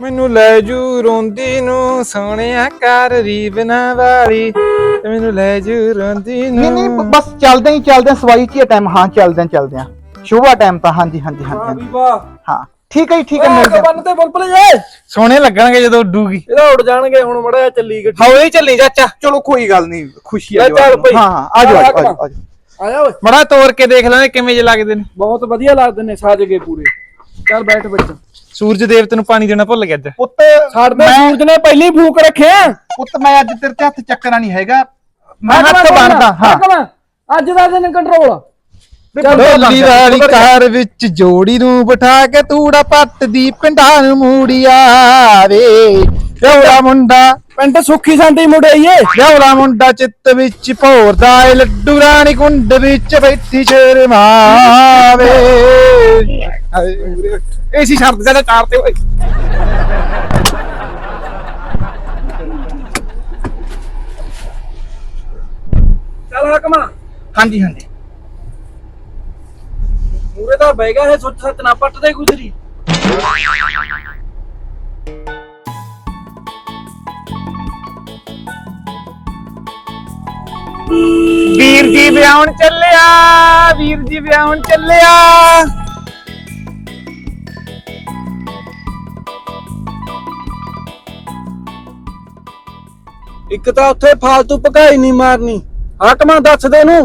ਮੈਨੂੰ ਲੈ ਜੂ ਰੋਂਦੀ ਨੂੰ ਸੋਹਣਿਆ ਕਰ ਰੀਬਨਾ ਵਾਲੀ ਤੇ ਮੈਨੂੰ ਲੈ ਜੂ ਰੋਂਦੀ ਨਹੀਂ ਨਹੀਂ ਬਸ ਚੱਲਦੇ ਹੀ ਚੱਲਦੇ ਸਵਾਈ ਚ ਟਾਈਮ ਹਾਂ ਚੱਲਦੇ ਚੱਲਦੇ ਆ। ਸ਼ੁਭਾ ਟਾਈਮ ਤਾਂ ਹਾਂਜੀ ਹਾਂਜੀ ਹਾਂਜੀ ਵਾਹ ਹਾਂ। ਠੀਕ ਹੈ ਜੀ, ਠੀਕ ਹੈ ਮਿਲਦੇ ਆ। ਬੰਨ ਤੇ ਬੁਲਬੁਲ ਜੇ ਸੋਹਣੇ ਲੱਗਣਗੇ ਜਦੋਂ ਉੱਡੂਗੀ। ਇਹਦਾ ਉੱਡ ਜਾਣਗੇ ਹੁਣ ਮੜਾ ਚੱਲੀ ਗੱਡੀ। ਹੌਲੀ ਚੱਲੀ ਚਾਚਾ। ਚਲੋ ਕੋਈ ਗੱਲ ਨਹੀਂ ਖੁਸ਼ੀ ਲੈ ਚੱਲ ਭਾਈ। ਹਾਂ ਹਾਂ ਆ ਜਾਓ ਆ ਆ ਆ ਜਾਓ। ਆਇਆ ਓਏ। ਮੜਾ ਤੋੜ ਕੇ ਦੇਖ ਲੈਣੇ ਕਿਵੇਂ ਜੇ ਲੱਗਦੇ ਨੇ। ਬਹੁਤ ਵਧੀਆ ਲੱਗਦੇ ਨੇ ਸਾਜਗੇ ਪੂਰੇ। ਚੱਲ ਬੈਠ ਬੱਚਾ ਸੂਰਜ ਦੇਵਤੇ ਨੂੰ ਪਾਣੀ ਦੇਣਾ ਭੁੱਲ ਗਿਆ ਅੱਜ। ਪੁੱਤ ਸਾਡੇ ਸੂਰਜ ਨੇ ਪਹਿਲੀ ਫੂਕ ਰੱਖਿਆ ਪੁੱਤ ਮੈਂ ਅੱਜ ਤੇਰੇ ਤੇ ਹੱਥ ਚੱਕਣਾ ਨਹੀਂ ਹੈਗਾ। ਮੈਂ ਹੱਥ ਬਣਦਾ ਹਾਂ। ਅੱਜ ਦਾ ਦਿਨ ਕੰਟਰੋਲ ਢੋਲੀ ਵਾਲੀ ਕਾਰ ਵਿੱਚ ਜੋੜੀ ਨੂੰ ਬਿਠਾ ਕੇ ਤੂੜਾ ਪੱਟ ਦੀ ਪਿੰਡਾਂ ਨੂੰ ਮੂੜੀਆ ਵੇ ਮੁੰਡਾ ਪਿੰਡ ਸੁੱਖੀ ਸੰਦੀ ਮੁੜਈਏ ਪਿਉਰਾ ਮੁੰਡਾ ਚਿੱਤ ਵਿੱਚ ਭੋਰਦਾ ਏ ਲੱਡੂ ਰਾਣੀ ਕੁੰਡ ਵਿੱਚ ਬੈਠੀ ਸ਼ੇਰ ਮਾਵੇ। ਏਸੀ ਸ਼ਰਤ ਦਾ ਚਾਰ ਤੇ ਓਏ। ਚੱਲ ਹਕਮਾ। ਹਾਂਜੀ ਹਾਂਜੀ। ਮੂਰੇ ਬਹਿ ਗਿਆ ਇਹ ਸੁੱਚ ਸੱਚ ਨਾ ਪੱਟਦੇ ਗੁਜਰੀ। ਵੀਰ ਜੀ ਵਿਆਹਣ ਚੱਲਿਆ ਵੀਰ ਜੀ ਵਿਆਹਣ ਚੱਲਿਆ। ਇੱਕ ਤਾਂ ਉੱਥੇ ਫਾਲਤੂ ਭਕਾਈ ਨਹੀਂ ਮਾਰਨੀ। ਹਕਮਾ ਦੱਸ ਦੇ ਨੂੰ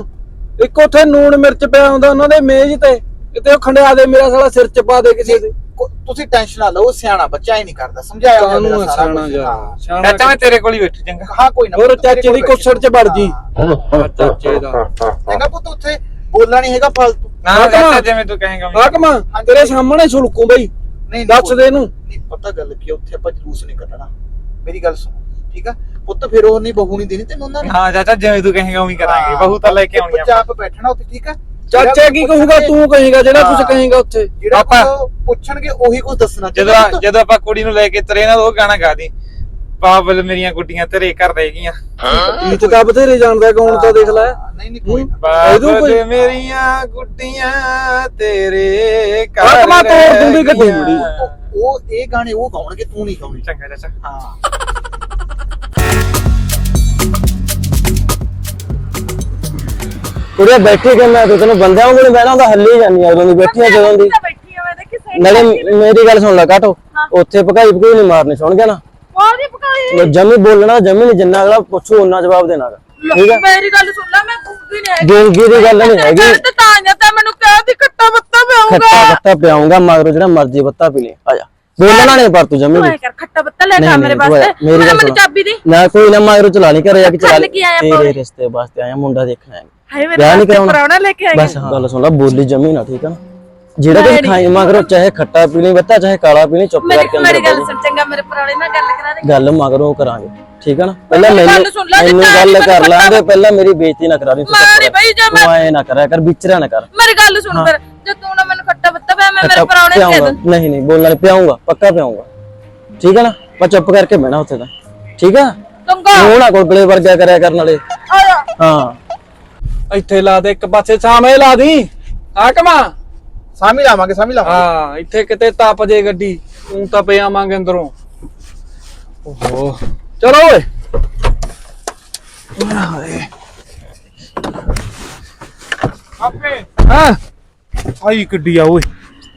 ਇੱਕ ਉੱਥੇ ਨੂਣ ਮਿਰਚ ਪਿਆ ਹੁੰਦਾ ਉਹਨਾਂ ਦੇ ਮੇਜ਼ ਤੇ। ਕਿਤੇ ਉਹ ਖੰਡਿਆ ਦੇ ਮੇਰਾ ਸਾਲਾ ਸਿਰ ਚ ਪਾ ਦੇ ਕਿਸੇ ਦੇ। ਕੋ- ਤੁਸੀਂ ਟੈਨਸ਼ਨ ਨਾ ਲਓ ਸਿਆਣਾ ਬੱਚਾ ਹੀ ਨਹੀਂ ਕਰਦਾ ਸਮਝਾਇਆ ਹੋਇਆ ਸਾਰਾ ਸਿਆਣਾ ਕੁਛ। ਜਾ ਹਾਂ। ਸਿਆਣਾ ਚਾਚਾ ਮੈਂ ਤੇਰੇ ਕੋਲ ਹੀ ਬੈਠੂ ਚੰਗਾ। ਹਾਂ ਕੋਈ ਨਾ ਹੋਰ ਪੁੱਤ, ਤੇਰੇ ਚਾਚੇ ਦੀ ਕੋਲ ਕੁੱਸੜ ਚ ਵੜ ਜੀ। ਹਾਂ। ਚਾਚੇ ਦਾ। ਚੰਗਾ ਪੁੱਤ ਉੱਥੇ ਬੋਲਣਾ ਨਹੀਂ ਹੈਗਾ ਫालतू ਨਾ ਹਾਂ, ਚਾਚਾ ਕਮਾ। ਜਿਵੇਂ ਤੂੰ ਕਹੇਂਗਾ ਉਵੇਂ। ਹਕਮਾ ਤੇਰੇ ਸਾਹਮਣੇ ਸੁਲਕੂ ਬਈ। ਨਹੀਂ ਦੱਸ ਦੇ ਨੂੰ। ਨਹੀਂ ਪਤਾ ਗੱਲ ਕੀ ਆ, ਉੱਥੇ ਆਪਾਂ ਜਲੂਸ ਨਹੀਂ ਕੱਢਣਾ। ਮੇਰੀ ਗੱਲ ਸੁਣ ਠੀਕ ਆ? ਪੁੱਤ ਫਿਰ ਉਹ ਨਹੀਂ ਬਹੂ ਨਹੀਂ ਦੇਣੀ ਤੈਨੂੰ ਉਹਨਾਂ ਨੇ? ਹਾਂ ਚਾਚਾ ਜਿਵੇਂ ਤੂੰ ਕਹੇਗਾ ਉਵੇਂ ਹੀ ਕਰਾਂਗੇ। ਬਹੂ ਤਾਂ ਲੈ ਕੇ ਆਉਣੀ ਆ ਚੁੱਪਚਾਪ ਬੈਠਣਾ ਉੱਥੇ ਠੀਕ ਆ? ਚਾਚਾ ਕੀ ਕਹੂਗਾ ਤੂੰ ਕਹੇਗਾ ਜਿਹੜਾ ਕੁਝ ਕਹੇਗਾ ਉੱਥੇ। ਜਿਹੜਾ ਪੁੱਛਣਗੇ ਉਹੀ ਕੁਝ ਦੱਸਣਾ ਜਦੋਂ। ਜਦੋਂ ਆਪਾਂ ਕੁੜੀ ਨੂੰ ਲੈ ਕੇ ਤਰੇ ਨਾ ਉਹ ਗਾਣਾ ਗਾ ਦੀ ਬਾਬਲ ਮੇਰੀਆਂ ਗੁੱਡੀਆਂ ਤੇਰੇ ਘਰ ਰਹਿ ਗਈਆਂ। ਗੀਤ ਤਾਂ ਬਥੇਰੇ ਜਾਣਦਾ ਕੌਣ ਤਾਂ ਦੇਖ ਲੈ। ਨਹੀਂ ਨਹੀਂ ਕੋਈ ਨਾ। ਇਹਦੋਂ ਕੋਈ- ਬਾਬਲ ਮੇਰੀਆਂ ਗੁੱਡੀਆਂ ਤੇਰੇ ਘਰ ਆਹ ਮੈਂ ਤੋੜ ਰਹਿ ਦੂੰਗੀ ਗੱਡੀ ਗਈਆਂ। ਮੁੜੀ। ਉਹ- ਉਹ ਇਹ ਗਾਣੇ ਉਹ ਗਾਉਣਗੇ ਤੂੰ ਨਹੀਂ ਗਾਉਣੀ। ਚੰਗਾ ਚਾਚਾ। ਹਾਂ। ਕੁੜੀਆ ਬੈਠੀ ਕਿ ਮੈਂ? ਤੇ ਤੈਨੂੰ ਬੰਦਿਆਂ ਨੀ ਬਹਿਣਾ ਹੁੰਦਾ ਹੱਲੀ ਆ ਉਦੋਂ ਦੀ ਬੈਠੀ ਆ ਜਦੋਂ ਦੀ। ਬੈਠੀ ਆ ਮੈਂ ਤਾਂ ਕਿਸੇ ਨਾਲੇ ਮੇਰੀ ਗੱਲ ਸੁਣ ਲੈ ਕਾਟੋ ਉੱਥੇ ਭਕਾਈ ਭਕਾਈ ਨਹੀਂ ਮਾਰਨੀ ਸੁਣ ਗਿਆ ਨਾ? ਹੋਰ ਨਹੀਂ ਪਕਾਈ ਜਮੀ ਬੋਲਣਾ ਜਮੀ ਨਹੀਂ ਜਿੰਨਾ ਅਗਲਾ ਪੁੱਛੂ ਉਹਨਾਂ ਜਵਾਬ ਦੇਣਾ। ਠੀਕ ਆ? ਮੇਰੀ ਗੱਲ ਸੁਣ ਲੈ ਮੈਂ ਕੁੰਗੀ ਨਹੀਂ ਹੈਗੀ। ਗੂੰਗੀ ਦੀ ਗੱਲ ਨਹੀਂ ਹੈਗੀ। ਤੇ ਤਾਂ ਜਾਂ ਮੈਨੂੰ ਕਹਿ ਦੀ ਕੱਟਾ ਬੱਤਾ ਪਿਆਉਂਗਾ ਖੱਟਾ ਬੱਤਾ ਪਿਆਉਂਗਾ ਮਗਰੋਂ ਜਿਹੜਾ ਮਰਜ਼ੀ ਬੱਤਾ ਪੀ ਲੈ। ਆ ਜਾ। ਬੋਲਣਾ ਨਹੀਂ ਪਰ ਤੂੰ ਜਮੀ ਨਹੀਂ ਕਰ ਖੱਟਾ ਬੱਤਾ ਲੈ ਨਹੀਂ, ਮੇਰੇ ਜਾ, ਵਾਸਤੇ। ਮੇਰੀ ਗੱਲ। ਚਾਬੀ ਦੀ। ਨਾ ਕੋਈ ਨਾ ਮਗਰੋਂ ਚਲਾ ਨਹੀਂ ਕਰ ਜਾ ਕਿ ਚਲਾ ਆਇਆ ਤੇਰੇ। ਰਿਸ਼ਤੇ ਵਾਸਤੇ ਆਇਆ ਮੁੰਡਾ ਦੇਖਣਾ ਹੈ ਹਾਏ ਮੇਰੇ ਕਰਾਉਣਾ। ਪਰਾਉਣਾ ਲੈ ਕੇ ਆਈ ਬਸ ਗੱਲ ਸੁਣ ਲੈ ਬੋਲੀ ਜਮੀ ਨਾ ਠੀਕ ਆ ਨਾ? ਜਿਹੜਾ ਕੁਝ ਖਾਈ ਮਗਰੋਂ ਚਾਹੇ ਖੱਟਾ ਪੀਣੀ ਬੱਤਾ ਚਾਹੇ ਕਾਲਾ ਪੀਣੀ ਚੁੱਪ ਮੇਰੀ ਕਰਕੇ ਮੇਰੀ ਅੰਦਰ ਗੱਲ ਬਹਿ ਸੁਣ ਚੰਗਾ ਮੇਰੇ ਪਰਾਉਣੇ ਨਾਲ ਗੱਲ ਕਰਾ ਦੇ। ਗੱਲ ਮਗਰੋਂ ਕਰਾਂਗੇ ਠੀਕ ਆ ਨਾ? ਪਹਿਲਾਂ ਮੈਨੂੰ ਮੈਨੂੰ ਗੱਲ ਕਰ ਲਾਂਗੇ ਪਹਿਲਾਂ ਮੇਰੀ ਬੇਇੱਜ਼ਤੀ ਕਰਾ ਦੀ ਤੂੰ ਕਰਿਆ ਕਰ ਵਿਚਰਿਆ ਨਾ ਕਰ। ਮੇਰੀ ਗੱਲ ਸੁਣ ਫਿਰ ਜੇ ਤੂੰ ਨਾ ਮੈਨੂੰ ਖੱਟਾ ਬੱਤਾ ਪਿਆ ਮੈਂ ਮੇਰੇ ਖੱਟਾ ਪਰਾਉਣੇ ਨੂੰ ਕਹਿ ਪਿਆਊਂਗਾ। ਦੂੰ ਨਹੀਂ ਨਹੀਂ ਬੋਲਣਾ ਨਹੀਂ ਪਿਆਉਂਗਾ ਪੱਕਾ ਪਿਆਉਂਗਾ। ਠੀਕ ਆ ਨਾ? ਮੈਂ ਚੁੱਪ ਕਰਕੇ ਬਹਿਣਾ ਉੱਥੇ ਤਾਂ। ਠੀਕ ਆ? ਚੰਗਾ। ਕਰਿਆ ਕਰਨ ਵਾਲੇ। ਹਾਂ। ਇੱਥੇ ਲਾ ਦੇ ਇੱਕ ਪਾਸੇ ਛਾਵੇਂ ਲਾ ਦੀ। ਆ ਕਮਾ। ਸਾਮੀ ਲਾਵਾਂਗੇ ਸਾਮੀ ਲਾਵਾਂਗੇ। ਹਾਂ ਇੱਥੇ ਕਿਤੇ ਤਪ ਜੇ ਗੱਡੀ ਤੂੰ ਤਾਂ ਪਿਆ ਆਵਾਂਗੇ ਅੰਦਰੋਂ। ਓਹੋ। ਚਲੋ ਓਏ। ਆਪੇ। ਹਾਂ? ਆਈ ਕਿੱਡੀ ਆ ਓਏ।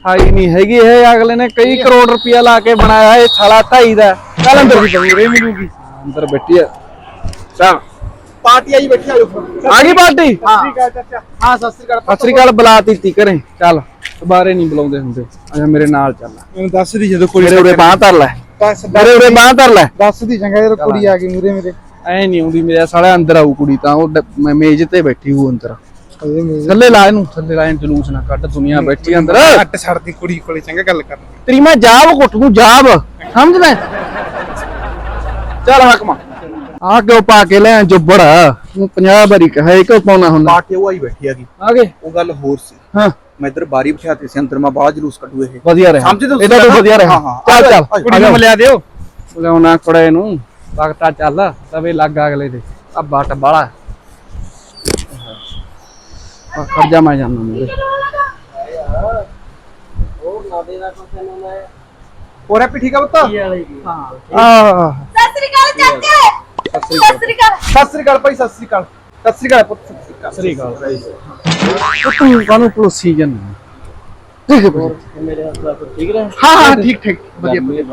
ਹਾਈ ਨਹੀਂ ਹੈਗੀ ਇਹ ਅਗਲੇ ਨੇ ਕਈ ਕਰੋੜ ਰੁਪਇਆ ਲਾ ਕੇ ਬਣਾਇਆ ਇਹ ਸਾਲਾ ਢਾਈ ਦਾ। ਚੱਲ ਅੰਦਰ। ਵੀ ਚੰਗੀ ਮਿਲੂਗੀ ਅੰਦਰ ਬੈਠੀ ਆ। ਚਾ ਪਾਰਟੀ ਆਈ ਬੈਠੀ ਆ ਜਾਓ ਆ ਗਈ ਪਾਰਟੀ? ਹਾਂ। ਹਾਂ ਸਤਿ ਸ੍ਰੀ ਅਕਾਲ। ਸਤਿ ਸ੍ਰੀ ਅਕਾਲ ਬੁਲਾਤੀ ਤੀ ਕਰੇ ਚੱਲ ਦੁਬਾਰੇ ਨਹੀਂ ਬੁਲਾਉਂਦੇ ਹੁੰਦੇ। ਅੱਛਾ ਮੇਰੇ ਨਾਲ ਚੱਲ। ਮੈਨੂੰ ਦੱਸ ਦੀ ਜਦੋਂ ਕੁੜੀ ਮੇਰੇ ਉਰੇ ਬਾਹ ਧਰ ਲੈ। ਦੱਸ ਮੇਰੇ ਉਰੇ ਬਾਹ ਧਰ ਲੈ। ਦੱਸ ਦੀ ਚੰਗਾ ਜਦੋਂ ਕੁੜੀ ਆ। ਗਈ ਮੂਰੇ ਮੇਰੇ। ਐ ਨਹੀਂ ਆਉਂਦੀ ਮੇਰਾ ਸਾਲਾ ਅੰਦਰ ਆਊ ਕੁੜੀ ਤਾਂ। ਉਹ ਮੇਜ਼ ਤੇ ਬੈਠੀ ਹੂੰ ਅੰਦਰ। ਥੱਲੇ ਲਾ ਇਹਨੂੰ ਥੱਲੇ ਲਾ ਇਹਨੂੰ ਜਲੂਸ ਨਾ ਕੱਢ ਦੁਨੀਆ ਬੈਠੀ ਅੰਦਰ। ਅੱਟ ਛੱਡਦੀ ਕੁੜੀ ਕੋਲੇ ਚੰਗਾ ਗੱਲ ਕਰ ਤੇਰੀ ਮੈਂ ਜਾਬ ਕੁੱਟ ਨੂੰ ਜਾਬ। ਸਮਝਦਾ ਚੱਲ ਹਕਮਾ। ਆ ਕਿਉਂ ਪਾ ਕੇ ਲੈ ਜੁੱਬੜ ਤੂੰ 50 ਵਾਰੀ ਕਹੇ ਕਿਉਂ ਪਾਉਣਾ ਹੁੰਦਾ? ਪਾਰਟੀ ਉਹ ਆਈ ਬੈਠੀ ਹੈਗੀ। ਆ ਗਏ? ਉਹ ਗੱਲ ਹੋਰ ਸੀ। ਹਾਂ। ਮੈਂ ਇੱਧਰ ਬਾਰੀ ਬਿਠਾਤੀ ਸੀ ਅੰਦਰ ਮੈਂ ਬਾਹਰ ਜਲੂਸ ਕੱਢੂ ਇਹ। ਵਧੀਆ ਰਿਹਾ। ਸਮਝਦੇ ਹੋ ਇਹਦਾ ਤੂੰ ਵਧੀਆ ਰਿਹਾ। ਹਾਂ, ਹਾਂ। ਚੱਲ ਚੱਲ। ਕੁੜੀ ਨੂੰ ਮਿਲਿਆ ਦਿਓ। ਲਿਆਉਣਾ ਕੁੜੇ ਨੂੰ। ਵਕਤਾ ਚੱਲ। ਤਵੇ ਲੱਗ ਅਗਲੇ ਦੇ। ਆ ਬਾਟ ਬਾਲਾ। ਆ ਖੜ ਜਾ ਮੈਂ ਜਾਣਾ ਮੇਰੇ। ਹੋਰ ਹੈਪੀ ਠੀਕ ਆ ਪੁੱਤ? ਆ ਸਤਿ ਸ੍ਰੀ ਅਕਾਲ ਚਾਚੇ। ਸਤਿ ਸ੍ਰੀ ਅਕਾਲ। ਸਤਿ ਸ੍ਰੀ ਅਕਾਲ ਭਾਈ ਸਤਿ ਸ੍ਰੀ ਅਕਾਲ। ਸਤਿ ਸ੍ਰੀ ਅਕਾਲ ਪੁੱਤ ਸਤਿ ਸ੍ਰੀ ਅਕਾਲ। ਸ੍ਰੀ ਅਕਾਲ। ਉਹ ਤੂੰ ਕਾਨੂੰ ਪਲੋਸੀ ਜਨ ਠੀਕ ਹੈ ਭਾਈ। ਮੇਰੇ ਹੱਥ ਠੀਕ ਰਹੇ ਹਾਂ ਹਾਂ ਠੀਕ ਠੀਕ। ਵਧੀਆ ਵਧੀਆ।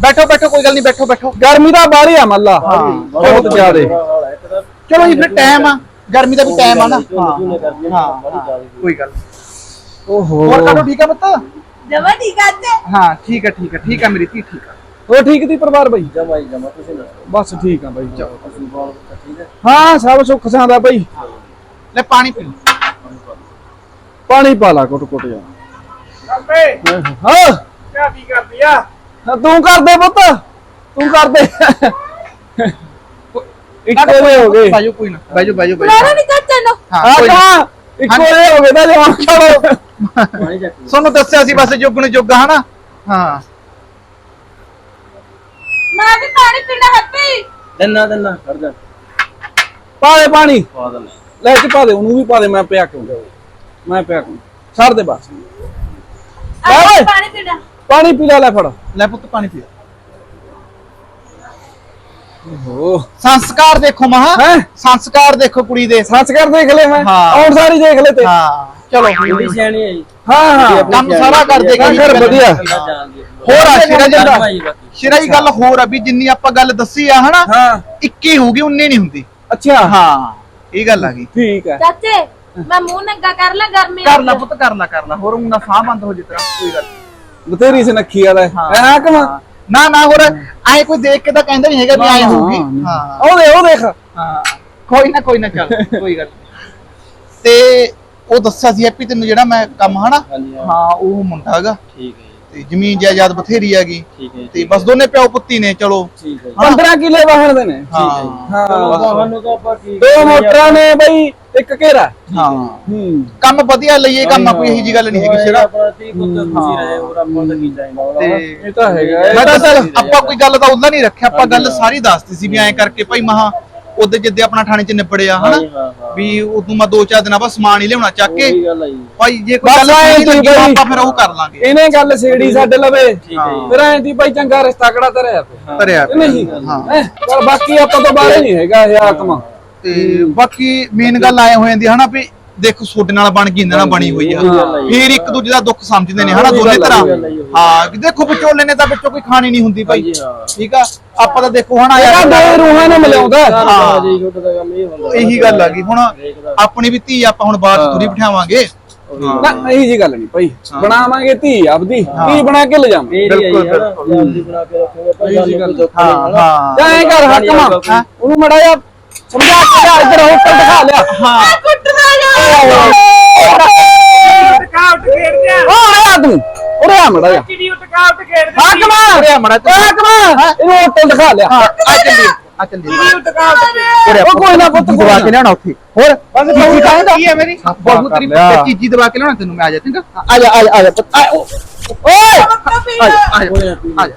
ਬੈਠੋ ਬੈਠੋ ਕੋਈ ਗੱਲ ਨਹੀਂ ਬੈਠੋ ਬੈਠੋ। ਗਰਮੀ ਦਾ ਬਾਹਲੀ ਆ ਮੱਲਾ ਬਹੁਤ ਜ਼ਿਆਦੇ। ਚਲੋ ਜੀ ਫਿਰ ਟਾਈਮ ਆ। ਗਰਮੀ ਦਾ ਵੀ ਟਾਈਮ ਆ ਨਾ। ਹਾਂ ਹਾਂ। ਕੋਈ ਗੱਲ ਨੀ। ਓਹੋ। ਹੋਰ ਕਾਟੋ ਠੀਕ ਆ ਪੁੱਤ? ਜਮਾ ਠੀਕ ਆ ਤੇ ਹਾਂ ਠੀਕ ਆ ਠੀਕ ਆ ਠੀਕ ਆ ਮੇਰੀ ਧੀ ਠੀਕ ਆ। ਉਹ ਠੀਕ ਦੀ ਪਰਿਵਾਰ ਬਾਈ? ਜਮਾ ਜਮਾ ਤੁਸੀਂ ਦੱਸੋ। ਬਸ ਠੀਕ ਆ ਬਾਈ। ਚਲੋ ਅਸੀਂ ਬਾਲ ਠੀਕ ਹੈ। ਹਾਂ ਸਭ ਸੁੱਖ ਸਾਂਦਾ ਬਾਈ। ਲੈ ਪਾਣੀ ਪੀ। ਪਾਣੀ ਪਾ ਲਾ ਕੁੱਟ ਕੁੱਟ ਜਾ। ਹਾਂ। ਕੀ ਕਰਦੀ ਆ? ਤੂੰ ਕਰ ਦੇ ਪੁੱਤ। ਤੂੰ ਕਰ ਦੇ। ਇੱਕੋ ਹੋ ਗਏ। ਬਾਜੋ ਕੋਈ ਨਾ। ਬਾਜੋ ਬਾਜੋ ਬੁਲਾਣਾ ਨਹੀਂ ਚਾਚੇ ਨੂੰ। ਹਾਂ ਇੱਕੋ ਦੇ ਹੋ ਗਏ ਤਾਂ ਜਵਾਨ ਚਲੋ ਤੁਹਾਨੂੰ ਦੱਸਿਆ ਸੀ ਬਸ ਜੁਗ ਨੂੰ ਜੁਗ ਹਨਾ? ਹਾਂ। ਮੈਂ ਵੀ ਪਾਣੀ ਪੀਣਾ ਹੈਪੀ। ਦੰਨਾ ਦੰਨਾ ਖੜ ਜਾ। ਪਾ ਦੇ ਪਾਣੀ। ਪਾ ਦੇ ਲੈ ਚ ਪਾ ਦੇ ਉਹਨੂੰ ਵੀ ਪਾ ਦੇ ਮੈਂ ਪਿਆ ਕਿਉਂ? ਮੈਂ ਪਿਆ ਕਿਉਂ? ਛੱਡ ਦੇ ਬਸ। ਆ ਓਏ। ਪਾਣੀ ਪੀਣਾ ਪਾਣੀ ਪੀ ਲੈ ਲੈ ਫੜ। ਲੈ ਪੁੱਤ ਪਾਣੀ ਪੀ ਓਹੋ। ਸੰਸਕਾਰ ਦੇਖੋ ਮਹਾ। ਹੈ? ਸੰਸਕਾਰ ਦੇਖੋ ਕੁੜੀ ਦੇ। ਸੱਚ ਕਰ ਦੇਖ ਲੈ ਮੈਂ। ਹਾਂ। ਆਉਣ ਸਾਰੀ ਦੇਖ ਲੈ ਤੇ। ਹਾਂ। ਚਲੋ। ਕੁੜੀ ਸਿਆਣੀ ਹੈ ਜੀ। ਹਾਂ ਹਾਂ। ਕੰਮ ਸਾਰਾ ਕਰ ਦੇਗਾ ਕਰ ਵਧੀਆ। ਹੋਰ ਆ ਸ਼ਿਰਾ ਜੀ ਸ਼ਿਰਾ ਜੀ ਗੱਲ ਹੋਰ ਆ ਵੀ ਜਿੰਨੀ ਆਪਾਂ ਗੱਲ ਦੱਸੀ ਆ ਹਨਾ? ਹਾਂ। 21 ਹੋਊਗੀ 19 ਨਹੀਂ ਹੁੰਦੀ। ਅੱਛਾ। ਹਾਂ ਇਹ ਗੱਲ ਆ ਗਈ। ਠੀਕ ਹੈ ਚਾਚੇ ਮੈਂ ਮੂੰਹ ਨੰਗਾ ਕਰ ਲਾ ਗਰਮੀ ਕਰ ਲੈ ਪੁੱਤ ਕਰ ਲੈ ਕਰ ਲੈ। ਹੋਰ ਉਂਗਾ ਸਾਹ ਬੰਦ ਹੋ ਜਿੱਤਰਾ ਕੋਈ ਗੱਲ ਨੀ। ਬਤੇਰੀ ਸੁਨੱਖੀ ਆ ਲੈ ਹਾਂ। ਕਮਾ ਨਾ ਨਾ ਹੋਰ ਆਏ ਕੋਈ ਦੇਖ ਕੇ ਤਾਂ ਕਹਿੰਦਾ ਨਹੀਂ ਹੈਗਾ ਵੀ ਆਏ ਹੋਊਗੀ। ਹਾਂ। ਉਹ ਦੇ ਉਹ ਦੇਖ। ਹਾਂ। ਕੋਈ ਨਾ ਕੋਈ ਨਾ ਚੱਲ ਕੋਈ ਗੱਲ ਨੀ। ਤੇ ਉਹ ਦੱਸਿਆ ਸੀ ਹੈਪੀ ਤੈਨੂੰ ਜਿਹੜਾ ਮੈਂ ਕੰਮ ਹਨਾ? ਹਾਂਜੀ ਹਾਂ। ਹਾਂ ਉਹ ਮੁੰਡਾ ਹੈਗਾ। ਠੀਕ ਹੈ ਜੀ। ਤੇ ਜ਼ਮੀਨ ਜਾਇਦਾਦ ਬਥੇਰੀ ਹੈਗੀ। ਠੀਕ ਹੈ ਤੇ ਬਸ ਦੋਨੇ ਪਿਓ ਪੁੱਤੀ ਨੇ ਚਲੋ। ਠੀਕ ਹੈ 15 ਕਿੱਲੇ ਵਾਹਣ ਦੇ ਨੇ। ਹਾਂ। ਹਾਂ ਤੁਹਾਨੂੰ ਤਾਂ ਆਪਾਂ ਕੀ ਦੋ ਮੋਟਰਾਂ ਨੇ ਬਈ ਇੱਕ ਘੇਰਾ। ਹਾਂ। ਹੂੰ। ਕੰਮ ਵਧੀਆ ਲਈਏ ਕੰਮ ਕੋਈ ਇਹੀ ਜੀ ਗੱਲ ਨਹੀਂ ਹੈਗੀ ਸਿਰਾ। ਆਪਣਾ ਤੀ ਪੁੱਤ ਖੁਸ਼ੀ ਰਹੇ ਹੋਰ ਆਪਾਂ ਤਾਂ ਕੀ ਚਾਹੀਦਾ ਤੇ ਇਹ ਤਾਂ ਹੈਗਾ। ਇਹ ਮੈਂ ਤਾਂ ਤਾਂ ਚੱਲ ਆਪਾਂ ਕੋਈ ਗੱਲ ਤਾਂ ਉਹਦਾ ਨਹੀਂ ਰੱਖਿਆ ਆਪਾਂ ਗੱਲ ਸਾਰੀ ਦੱਸਤੀ ਸੀ ਵੀ ਐਂ ਕਰਕੇ ਭਾਈ ਮਹਾ ਉਹਦੇ ਜਿੱਦੇ ਆਪਣਾ ਥਾਣੇ ਚ ਨਿਬੜਿਆ ਹਨਾ? ਵੀ ਉਦੋਂ ਮੈਂ ਦੋ ਚਾਰ ਦਿਨਾਂ ਬਾਅਦ ਸਮਾਨ ਹੀ ਲਿਆਉਣਾ ਚੱਕ ਕੇ। ਭਾਈ ਜੇ ਕੋਈ ਗੱਲ ਨਹੀਂ ਤੂੰ ਲੱਗੀ ਆਪਾਂ ਫਿਰ ਉਹ ਕਰ ਲਾਂਗੇ। ਇਹਨੇ ਗੱਲ ਛੇੜੀ ਸਾਡੇ ਲਵੇ। ਫਿਰ ਐਂ ਦੀ ਭਾਈ ਚੰਗਾ ਰਿਸ਼ਤਾ ਕਿਹੜਾ ਧਰਿਆ ਧਰਿਆ ਨਹੀਂ ਹਾਂ? ਚੱਲ ਬਾਕੀ ਆਪਾਂ ਤੋਂ ਬਾਹਰ ਨਹੀਂ ਹੈਗਾ ਇਹ ਆਤਮਾ। ਤੇ ਬਾਕੀ ਮੇਨ ਗੱਲ ਆਏ ਹੋ ਜਾਂਦੀ ਹਨਾ ਵੀ ਦੇਖੋ ਤੁਹਾਡੇ ਨਾਲ ਬਣ ਗਈ ਇਹਨਾਂ ਨਾਲ ਬਣੀ ਹੋਈ ਆ। ਫਿਰ ਇੱਕ ਦੂਜੇ ਦਾ ਦੁੱਖ ਸਮਝਦੇ ਨੇ ਹਨਾ ਦੋਨੇ ਤਰ੍ਹਾਂ। ਹਾਂ ਕਿ ਦੇਖੋ ਵਿਚੋਲੇ ਨੇ ਤਾਂ ਵਿੱਚੋਂ ਕੋਈ ਖਾਣੀ ਨਹੀਂ ਹੁੰਦੀ ਭਾਈ। ਠੀਕ ਆ? ਆਪਾਂ ਤਾਂ ਦੇਖੋ ਹਨਾ ਇਹਦਾ ਦੋ ਰੂਹਾਂ ਨੂੰ ਮਿਲਾਉਂਦਾ। ਹਾਂ। ਜੀ ਛੋਟਾ ਦਾ ਕੰਮ ਇਹ ਹੁੰਦਾ। ਇਹੀ ਗੱਲ ਆ ਗਈ ਹੁਣ ਆਪਣੀ ਵੀ ਧੀ ਆਪਾਂ ਹੁਣ ਬਾਅਦ ਚ ਥੋੜੀ ਬਿਠਾਵਾਂਗੇ। ਨਾ ਇਹੀ ਜੀ ਗੱਲ ਨਹੀਂ ਭਾਈ। ਬਣਾਵਾਂਗੇ ਧੀ ਆਪਦੀ। ਧੀ ਬਣਾ ਕੇ ਲਿਜਾਵਾਂਗੇ ਬਿਲਕੁਲ ਬਿਲਕੁਲ, ਬਣਾ ਕੇ ਰੱਖੋਗੇ ਹਾਂ। ਹਾਂ। ਜਾਂ ਐਂ ਕਰ ਹਕਮਾ ਉਹਨੂੰ ਮੜਾ ਜਾ ਸਮਝਾ ਕੇ ਲਿਆ, ਇੱਧਰ ਹੋਟਲ ਦਿਖਾ ਲਿਆ। ਹਾਂ। ਟਕਾਉਟ ਖੇਡਦੇ ਆ ਉਹ ਆਇਆ ਤੂੰ ਉਰੇ ਆ ਮੜਾ ਜਾ। ਚਿੜੀ ਟਕਾਉਟ ਖੇਡਦੇ ਹਕਮਾ ਉਰੇ ਆ ਮੜਾ ਹਕਮਾ ਇਹਨੂੰ ਹੋਟਲ ਦਿਖਾ ਲਿਆ। ਆ ਚੱਲੀਏ ਆ ਚੱਲੀਏ ਟਕਾਉਟ ਖੇਡਦੇ ਉਹ ਕੋਈ ਨਾ ਪੁੱਤ ਕੋਈ ਦਵਾ ਨਾ। ਕੇ ਲਿਆਉਣਾ ਉੱਥੇ। ਹੋਰ? ਬਸ ਚੀਜ਼ੀ ਖਾਏਗਾ ਕੀ ਹੈ ਮੇਰੀ? ਕਰ ਬਹੁਤ ਤੇਰੀ ਲਿਆ। ਚੀਜ਼ੀ ਦਵਾ ਕੇ ਲਿਆਉਣਾ ਤੈਨੂੰ ਮੈਂ ਆ ਜਾ ਚੰਗਾ? ਆ ਜਾ ਆ ਜਾ ਆ ਜਾ ਪੁੱਤ, ਆ ਉਹ- ਓਏ! ਆ ਜਾ ਆ ਜਾ ਆ ਜਾ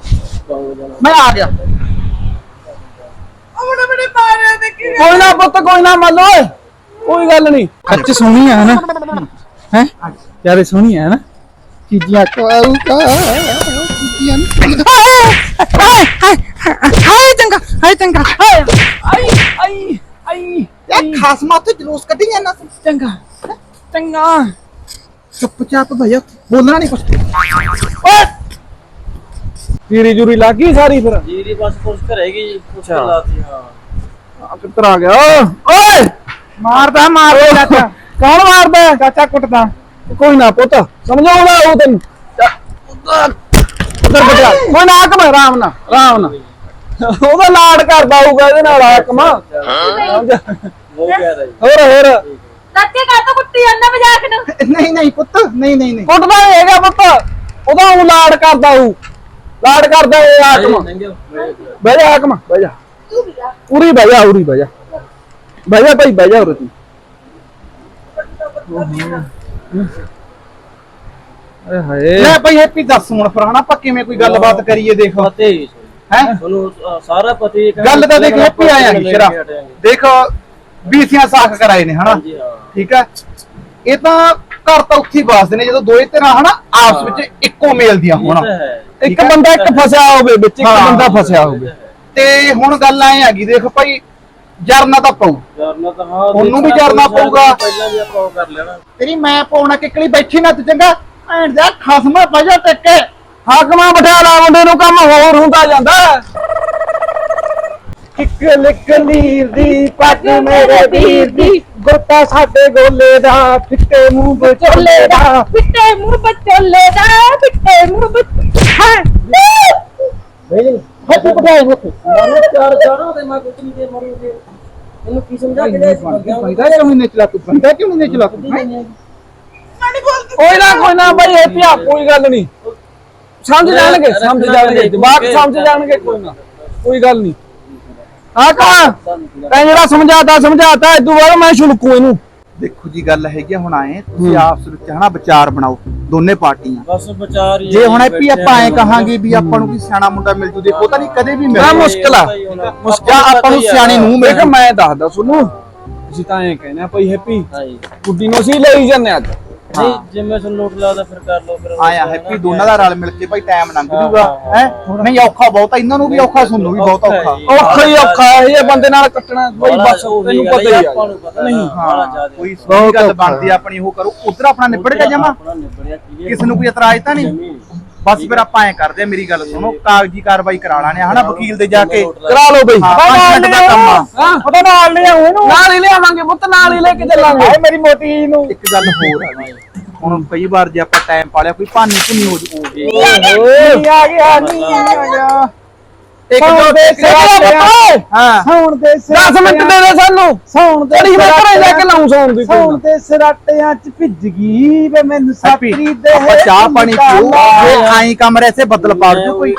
ਮੈਂ ਆ ਗਿਆ। ਬੜੇ ਬੜੇ ਪਾਰੇ ਦੇ ਕੀ ਕੋਈ ਨਾ ਪੁੱਤ ਕੋਈ ਨਾ ਮੰਨ ਓਏ। ਕੋਈ ਗੱਲ ਨਹੀਂ। ਕੱਚ ਸੋਹਣੀ ਆ ਨਾ ਹੈ। ਯਾਰੇ ਸੋਹਣੀ ਆ ਨਾ ਚੀਜ਼ੀਆਂ ਖਵਾਊਗਾ ਚੀਜ਼ੀਆਂ ਹਾਏ ਚੰਗਾ ਹਾਏ ਚੰਗਾ ਹਾਏ। ਆਈ ਆਈ ਆਈ ਯਾ ਖਾਸ ਮਾਥੇ ਜਲੂਸ ਕੱਢੀ ਜਾਂਦਾ ਤੂੰ ਚੰਗਾ ਚੰਗਾ। ਚੁੱਪਚਾਪ ਭਈਆ ਬੋਲਣਾ ਨਹੀਂ ਕੁਛ। ਓਏ! ਜੀਰੀ ਜੂਰੀ ਲੱਗੀ ਸਾਰੀ ਫਿਰ? ਜੀ ਦੀ ਬਸ ਕੁਛ ਕਰੇਗੀ ਜੀ ਕੁਛ ਲਾਤੀ ਹਾਂ। ਆ ਕਿੱਧਰ ਆ ਗਿਆ? ਓਏ! ਮਾਰਦਾ ਮਾਰਦਾ ਚਾਚਾ। ਕੌਣ ਮਾਰਦਾ? ਚਾਚਾ ਕੁੱਟਦਾ। ਕੋਈ ਨਾ ਪੁੱਤ ਸਮਝਾਉਂਦਾ ਉਹ ਤੈਨੂੰ? ਉਧਰ ਬਟਿਆ ਕੋਈ ਨਾ ਆਕਮ ਆਰਾਮ ਨਾਲ। ਆਰਾਮ ਨਾਲ। ਉਹਦਾ ਲਾਡ ਕਰਦਾ ਹੋਊਗਾ ਇਹਦੇ ਨਾਲ ਆਕਮ ਉਹ ਕਹਿ ਰਹੀ ਹੋਰ ਹੋਰ। ਚਾਚੇ ਕਾ ਤਾਂ ਕੁੱਟੀ ਜਾਂਦਾ ਮਜ਼ਾਕ ਨੂੰ? ਨਹੀਂ ਨਹੀਂ ਪੁੱਤ ਨਹੀਂ ਨਹੀਂ ਨਹੀਂ। ਕੁੱਟਦਾ ਨੀ ਹੈਗਾ ਪੁੱਤ। ਉਹਦਾ ਉਹ ਲਾਡ ਕਰਦਾ ਹੋਊ ਲਾਡ ਕਰਦਾ ਇਹ ਆਕਮ ਬਹਿ ਜਾ ਆਕਮ ਬਹਿ ਜਾ। ਉਰੀ ਬਹਿ ਜਾ ਉਰੀ ਬਹਿ ਜਾ। ਬਹਿ ਜਾ ਭਾਈ ਬਹਿ ਜਾ ਉਰੇ ਤੂੰ। ਹਾਏ। ਲੈ ਭਾਈ ਹੈਪੀ ਦੱਸ ਹੁਣ ਫਿਰ ਹਨਾ ਆਪਾਂ ਕਿਵੇਂ ਕੋਈ ਗੱਲਬਾਤ ਕਰੀਏ ਦੇਖ। ਪਤੇ ਹੈ ਤੁਹਾਨੂੰ ਸਾਰਾ ਪਤੀ ਗੱਲ ਤਾਂ ਦੇਖ ਹੈਪੀ ਆਇਆ ਨਹੀਂ ਸ਼ਰਾ। ਦੇਖ ਬੀਸੀਆਂ ਸਾਖ ਕਰਾਏ ਨੇ ਹਨਾ? ਠੀਕ ਹੈ? ਇਹ ਤਾਂ ਘਰ ਤਾਂ ਉੱਥੇ ਹੀ ਵਸਦੇ ਨੇ ਜਦੋਂ ਦੋਏ ਧਿਰਾਂ ਹਨਾ ਆਪਸ ਵਿੱਚ ਇੱਕੋ ਮੇਲ ਦੀਆਂ ਇਹ ਹੋਣ। ਇੱਕ ਬੰਦਾ ਇੱਕ ਫਸਿਆ ਹੋਵੇ ਵਿੱਚ ਇੱਕ। ਬੰਦਾ ਫਸਿਆ ਹੋਵੇ। ਤੇ ਹੁਣ ਗੱਲ ਐ ਹੈਗੀ ਦੇਖ ਭਾਈ ਜਰਨਾ ਤਾਂ ਪਾਉ। ਜਰਨਾ ਤਾਂ ਹਾਂ ਉਹਨੂੰ ਵੀ ਜਰਨਾ ਪਊਗਾ। ਪਹਿਲਾਂ ਵੀ ਆਪਾਂ ਉਹ ਕਰ ਲੈਣਾ। ਤੇਰੀ ਮੈਂ ਪਾਉਣਾ ਕਿੱਕਲੀ ਬੈਠੀ ਨਾ ਤੂੰ ਚੰਗਾ। ਐਂਡ ਦਾ ਖਸਮਾ ਪਜਾ ਟੱਕੇ ਹਾਕਮਾਂ ਬਿਠਾ ਲਾ ਮੁੰਡੇ ਨੂੰ ਕੰਮ ਹੋਰ ਹੁੰਦਾ ਜਾਂਦਾ। ਇੱਕ ਲਿਕ ਨੀਰ ਦੀ ਪੱਗ ਮੇਰੇ ਵੀਰ ਦੀ। ਗੋਤਾ ਸਾਡੇ ਗੋਲੇ ਦਾ ਫਿੱਟੇ ਮੂੰਹ ਵਿਚੋਲੇ ਦਾ ਪਿੱਟੇ ਮੂੰਹ ਬਚੋਲੇ ਦਾ ਪਿੱਟੇ ਮੂੰਹ ਬਚ ਹਾਂ। ਹੱਥ ਪਟਾਏ ਮੁੱਖ ਮਾਰੋ ਚਾਰ ਚਾਰਾਂ ਤੇ ਮੈਂ ਕੁਝ ਨਹੀਂ ਦੇ ਮਰੂਗੇ ਇਹਨੂੰ ਕੀ ਸਮਝਾ ਕੇ ਦੇ ਬੰਦਾ ਕਿਉਂ ਨਹੀਂ ਨਚਲਾ ਤੂੰ ਬੰਦਾ ਕਿਉਂ ਨਹੀਂ ਨਚਲਾ ਤੂੰ? ਕੋਈ ਨਾ ਕੋਈ ਨਾ ਬਈ ਇਹ ਪਿਆ ਕੋਈ ਗੱਲ ਨਹੀਂ। ਸਮਝ ਜਾਣਗੇ ਸਮਝ ਜਾਣਗੇ ਜਵਾਕ ਸਮਝ ਜਾਣਗੇ ਕੋਈ ਨਾ। ਕੋਈ ਗੱਲ ਨਹੀਂ। ਹਾਕਮਾਂ ਤੈਂ ਜਿਹੜਾ ਸਮਝਾਤਾ ਸਮਝਾਤਾ ਇਦੋਂ ਬਾਅਦ ਮੈਂ ਛੁਲਕੂ ਇਹਨੂੰ। ਦੇਖੋ ਜੀ ਗੱਲ ਹੈਗੀ ਆ ਹੁਣ ਆਏ ਤੁਸੀਂ ਆਪਸ ਵਿੱਚ ਹਨਾ ਵਿਚਾਰ ਬਣਾਓ ਦੋਨੇ ਪਾਰਟੀਆਂ। ਬਸ ਵਿਚਾਰ ਹੀ ਜੇ ਹੁਣ ਹੈਪੀ ਆਪਾਂ ਐ ਕਹਾਂਗੇ ਵੀ ਆਪਾਂ ਨੂੰ ਕੋਈ ਸਿਆਣਾ ਮੁੰਡਾ ਮਿਲ ਜੂ ਦੇਖੋ ਤਾਂ ਨਹੀਂ ਕਦੇ ਵੀ ਬੜਾ ਮਿਲ ਮੁਸ਼ਕਿਲ ਆ। ਜਾਂ ਆਪਾਂ ਨੂੰ ਸਿਆਣੀ ਨੂੰ ਮਿਲ ਦੇਖ ਮੈਂ ਦੱਸਦਾ ਸੁਣੂ ਅਸੀਂ ਤਾਂ ਐਂ ਕਹਿੰਦੇ ਆ ਭਾਈ ਹੈਪੀ ਹਾਂਜੀ। ਗੁੱਡੀ ਨੂੰ ਅਸੀਂ ਲਈ ਜਾਂਦੇ ਅੱਜ। ਨਹੀਂ ਜੇ ਮੈਂ ਤੁਹਾਨੂੰ ਲੋਟ ਲਾਦਾ ਫਿਰ ਕਰ ਲਓ ਫਿਰ ਆਇਆ ਹੈਪੀ ਦੋਨਾਂ ਦਾ ਰਲ ਮਿਲ ਕੇ ਭਾਈ ਟਾਈਮ ਲੰਘ ਜੂਗਾ। ਹੈ ਨਹੀਂ ਔਖਾ ਬਹੁਤ ਆ ਇਹਨਾਂ ਨੂੰ ਵੀ ਔਖਾ ਸੁਣਨ ਵੀ ਬਹੁਤ ਔਖਾ ਔਖਾ। ਹੀ ਔਖਾ ਹੈ ਇਹ ਬੰਦੇ ਨਾਲ ਕੱਟਣਾ ਬਈ ਬਸ ਤੈਨੂੰ ਪਤਾ ਹੀ ਆਪਾਂ ਆ ਨੂੰ ਪਤਾ ਨਹੀਂ, ਹਾਂ ਜ਼ਿਆਦਾ। ਕੋਈ ਸੋਹਣੀ ਗੱਲ ਬਣਦੀ ਆ ਆਪਣੀ ਉਹ ਕਰੋ ਉਧਰ ਆਪਣਾ ਨਿਬੜ ਗਿਆ ਜਮਾ। ਕਿਸ ਨੂੰ ਕੋਈ ਇਤਰਾਜ਼ ਤਾਂ ਨਹੀਂ? ਬਸ ਫਿਰ ਆਪਾਂ ਐ ਕਰਦੇ ਆ ਮੇਰੀ ਗੱਲ ਸੁਣੋ ਕਾਗਜ਼ੀ ਕਾਰਵਾਈ ਕਰਾ ਲਾਣੇ ਹਨਾ ਵਕੀਲ ਦੇ ਜਾ ਕੇ ਕਰਾ ਲਓ ਬਈ। ਹਾਂ, ਪੰਜ ਮਿੰਟ ਦਾ ਕੰਮ ਆ। ਹਾਂ। ਉਹਦਾ ਨਾਲ ਲੈ ਆਉਂ ਇਹਨੂੰ। ਨਾਲ ਹੀ ਲਿਆਵਾਂਗੇ ਪੁੱਤ ਨਾਲ ਹੀ ਲੈ ਕੇ ਚੱਲਾਂਗੇ। ਮੇਰੀ ਮੋਟੀ ਨੂੰ। ਇੱਕ ਗੱਲ ਹੋਰ ਆ ਜੀ। ਹੁਣ ਕਈ ਵਾਰ ਜੇ ਆਪਾਂ ਟਾਈਮ ਪਾ ਲਿਆ ਕੋਈ ਭਾਨੀ ਭੁਨੀ ਹੋ ਜੂ। ਆ ਗਿਆ ਨਹੀਂ ਆ ਗਿਆ। ਇੱਕ ਦੋ ਦੇ ਹਾਂ। ਸੌਣ ਦੇ 10 ਮਿੰਟ ਦੇ ਦੇ ਸਾਨੂੰ। ਸੌਣ ਦੇ ਤੇਰੀ ਮੈਂ ਘਰੇ ਜਾ ਕੇ ਲਾਉਂ ਸੌਣ ਦੀ ਸੌਣ। ਦੇ ਸਰਾਟਿਆਂ ਚ ਭਿੱਜ ਗਈ ਵੇ ਮੈਨੂੰ ਸਾਪਰੀ ਦੇ ਆਪਾਂ ਚਾਹ ਪਾਣੀ ਪੀਓ। ਇਹ ਆਈ ਕਮਰੇ ਸੇ ਬਦਲ ਪਾੜ ਜੋ ਕੋਈ।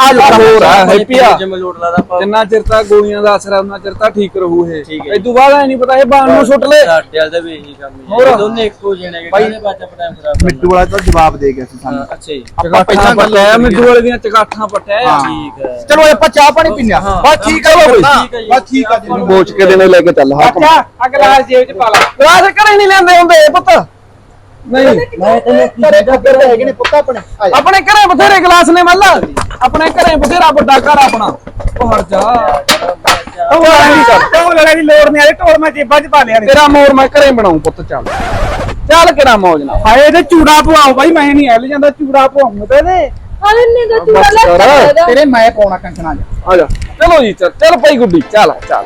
ਆ ਜਾ ਹੋਰ ਆ ਹੈਪੀਆ ਜਿਵੇਂ ਲੋਟ ਲਾਦਾ ਆਪਾਂ। ਜਿੰਨਾ ਚਿਰ ਤੱਕ ਗੋਲੀਆਂ ਦਾ ਅਸਰ ਹੈ ਉਹਨਾਂ ਚਿਰ ਤੱਕ ਠੀਕ ਰਹੂ ਇਹ। ਠੀਕ ਹੈ। ਇਹ ਤੋਂ ਬਾਅਦ ਐ ਨਹੀਂ ਪਤਾ ਇਹ ਬਾਣ ਨੂੰ ਸੁੱਟ ਲੈ। ਸਾਡੇ ਵਾਲ ਦਾ ਵੀ ਇਹੀ ਕੰਮ ਹੋਰ? ਹੈ। ਦੋਨੇ ਇੱਕੋ ਜਿਹੇ ਨੇ ਕਹਿੰਦੇ ਬਾਅਦ ਚ ਆਪਣਾ ਟਾਈਮ ਖਰਾਬ ਮਿੱਟੂ ਵਾਲਾ ਤਾਂ ਜਵਾਬ ਦੇ ਗਿਆ ਸੀ ਸਾਨੂੰ। ਅੱਛਾ ਜੀ। ਆਪਾਂ ਪਹਿਲਾਂ ਗੱਲ ਪਟਿਆ ਕਰੀ ਮਿੱਡੂ ਵਾਲੇ ਦੀਆਂ ਚਗਾਠਾਂ ਪਟਿਆ ਹਾਂ। ਠੀਕ ਹੈ। ਚਲੋ ਆਪਾਂ ਚਾਹ ਪਾਣੀ ਪੀਨੇ ਆ ਬਸ ਠੀਕ ਆ ਬਈ। ਠੀਕ ਹੈ ਜੀ। ਬਸ ਠੀਕ ਆ ਜੀ। ਬੋਚ ਕੇ ਦੇਣੇ ਲੈ ਕੇ ਚੱਲ ਹਾਕਮ ਅੱਛਾ ਅਗਲਾ ਜੇਬ ਚ ਪਾ ਲਾ। ਗਲਾਸ ਘਰੇ ਨਹੀਂ ਲੈਂਦੇ ਹੁੰਦੇ ਪੁੱਤ। ਨਹੀਂ ਮੈਂ ਤੈਨੂੰ ਹੈਗੇ ਨੇ ਪੁੱਤ ਆਪਣੇ। ਘਰੇ ਬਥੇਰੇ ਗਲਾਸ ਨੇ ਮੱਲ। ਆਪਣੇ ਘਰੇ ਬਥੇਰਾ ਵੱਡਾ ਘਰ ਆਪਣਾ। ਉਹ ਹਟ ਜਾ। ਉਹ ਐਂ ਨੀ ਕਰ। ਢੋਲ ਵਾਲੇ ਦੀ ਲੋੜ ਨਹੀਂ ਆਲੇ ਢੋਲ ਮੈਂ ਜੇਬਾਂ ਚ ਪਾ ਲਿਆ ਨੇ। ਤੇਰਾ ਮੋਰ ਮੈਂ ਘਰੇ ਬਣਾਉਂ ਪੁੱਤ ਚੱਲ। ਚੱਲ ਕਿਹੜਾ ਮੌਜ ਨਾਲ। ਹਾਏ ਤੇ ਚੂੜਾ ਪਵਾਓ ਬਾਈ ਮੈਂ ਨਹੀਂ ਐਲ ਜਾਂਦਾ ਚੂੜਾ ਪਵਾਉਂ ਤੇ ਇਹਦੇ ਹਾਲੇ ਨੇ ਦਾ ਤੂੰ ਬਸ ਕਰ। ਲੱਗ ਤੇਰੇ ਮੈਂ ਪਾਉਣਾ ਕੰਕਣਾ ਜਾ ਆ ਜਾ ਚਲੋ ਜੀ ਚੱਲ ਚੱਲ ਪਈ ਗੁੱਡੀ ਚੱਲ ਚੱਲ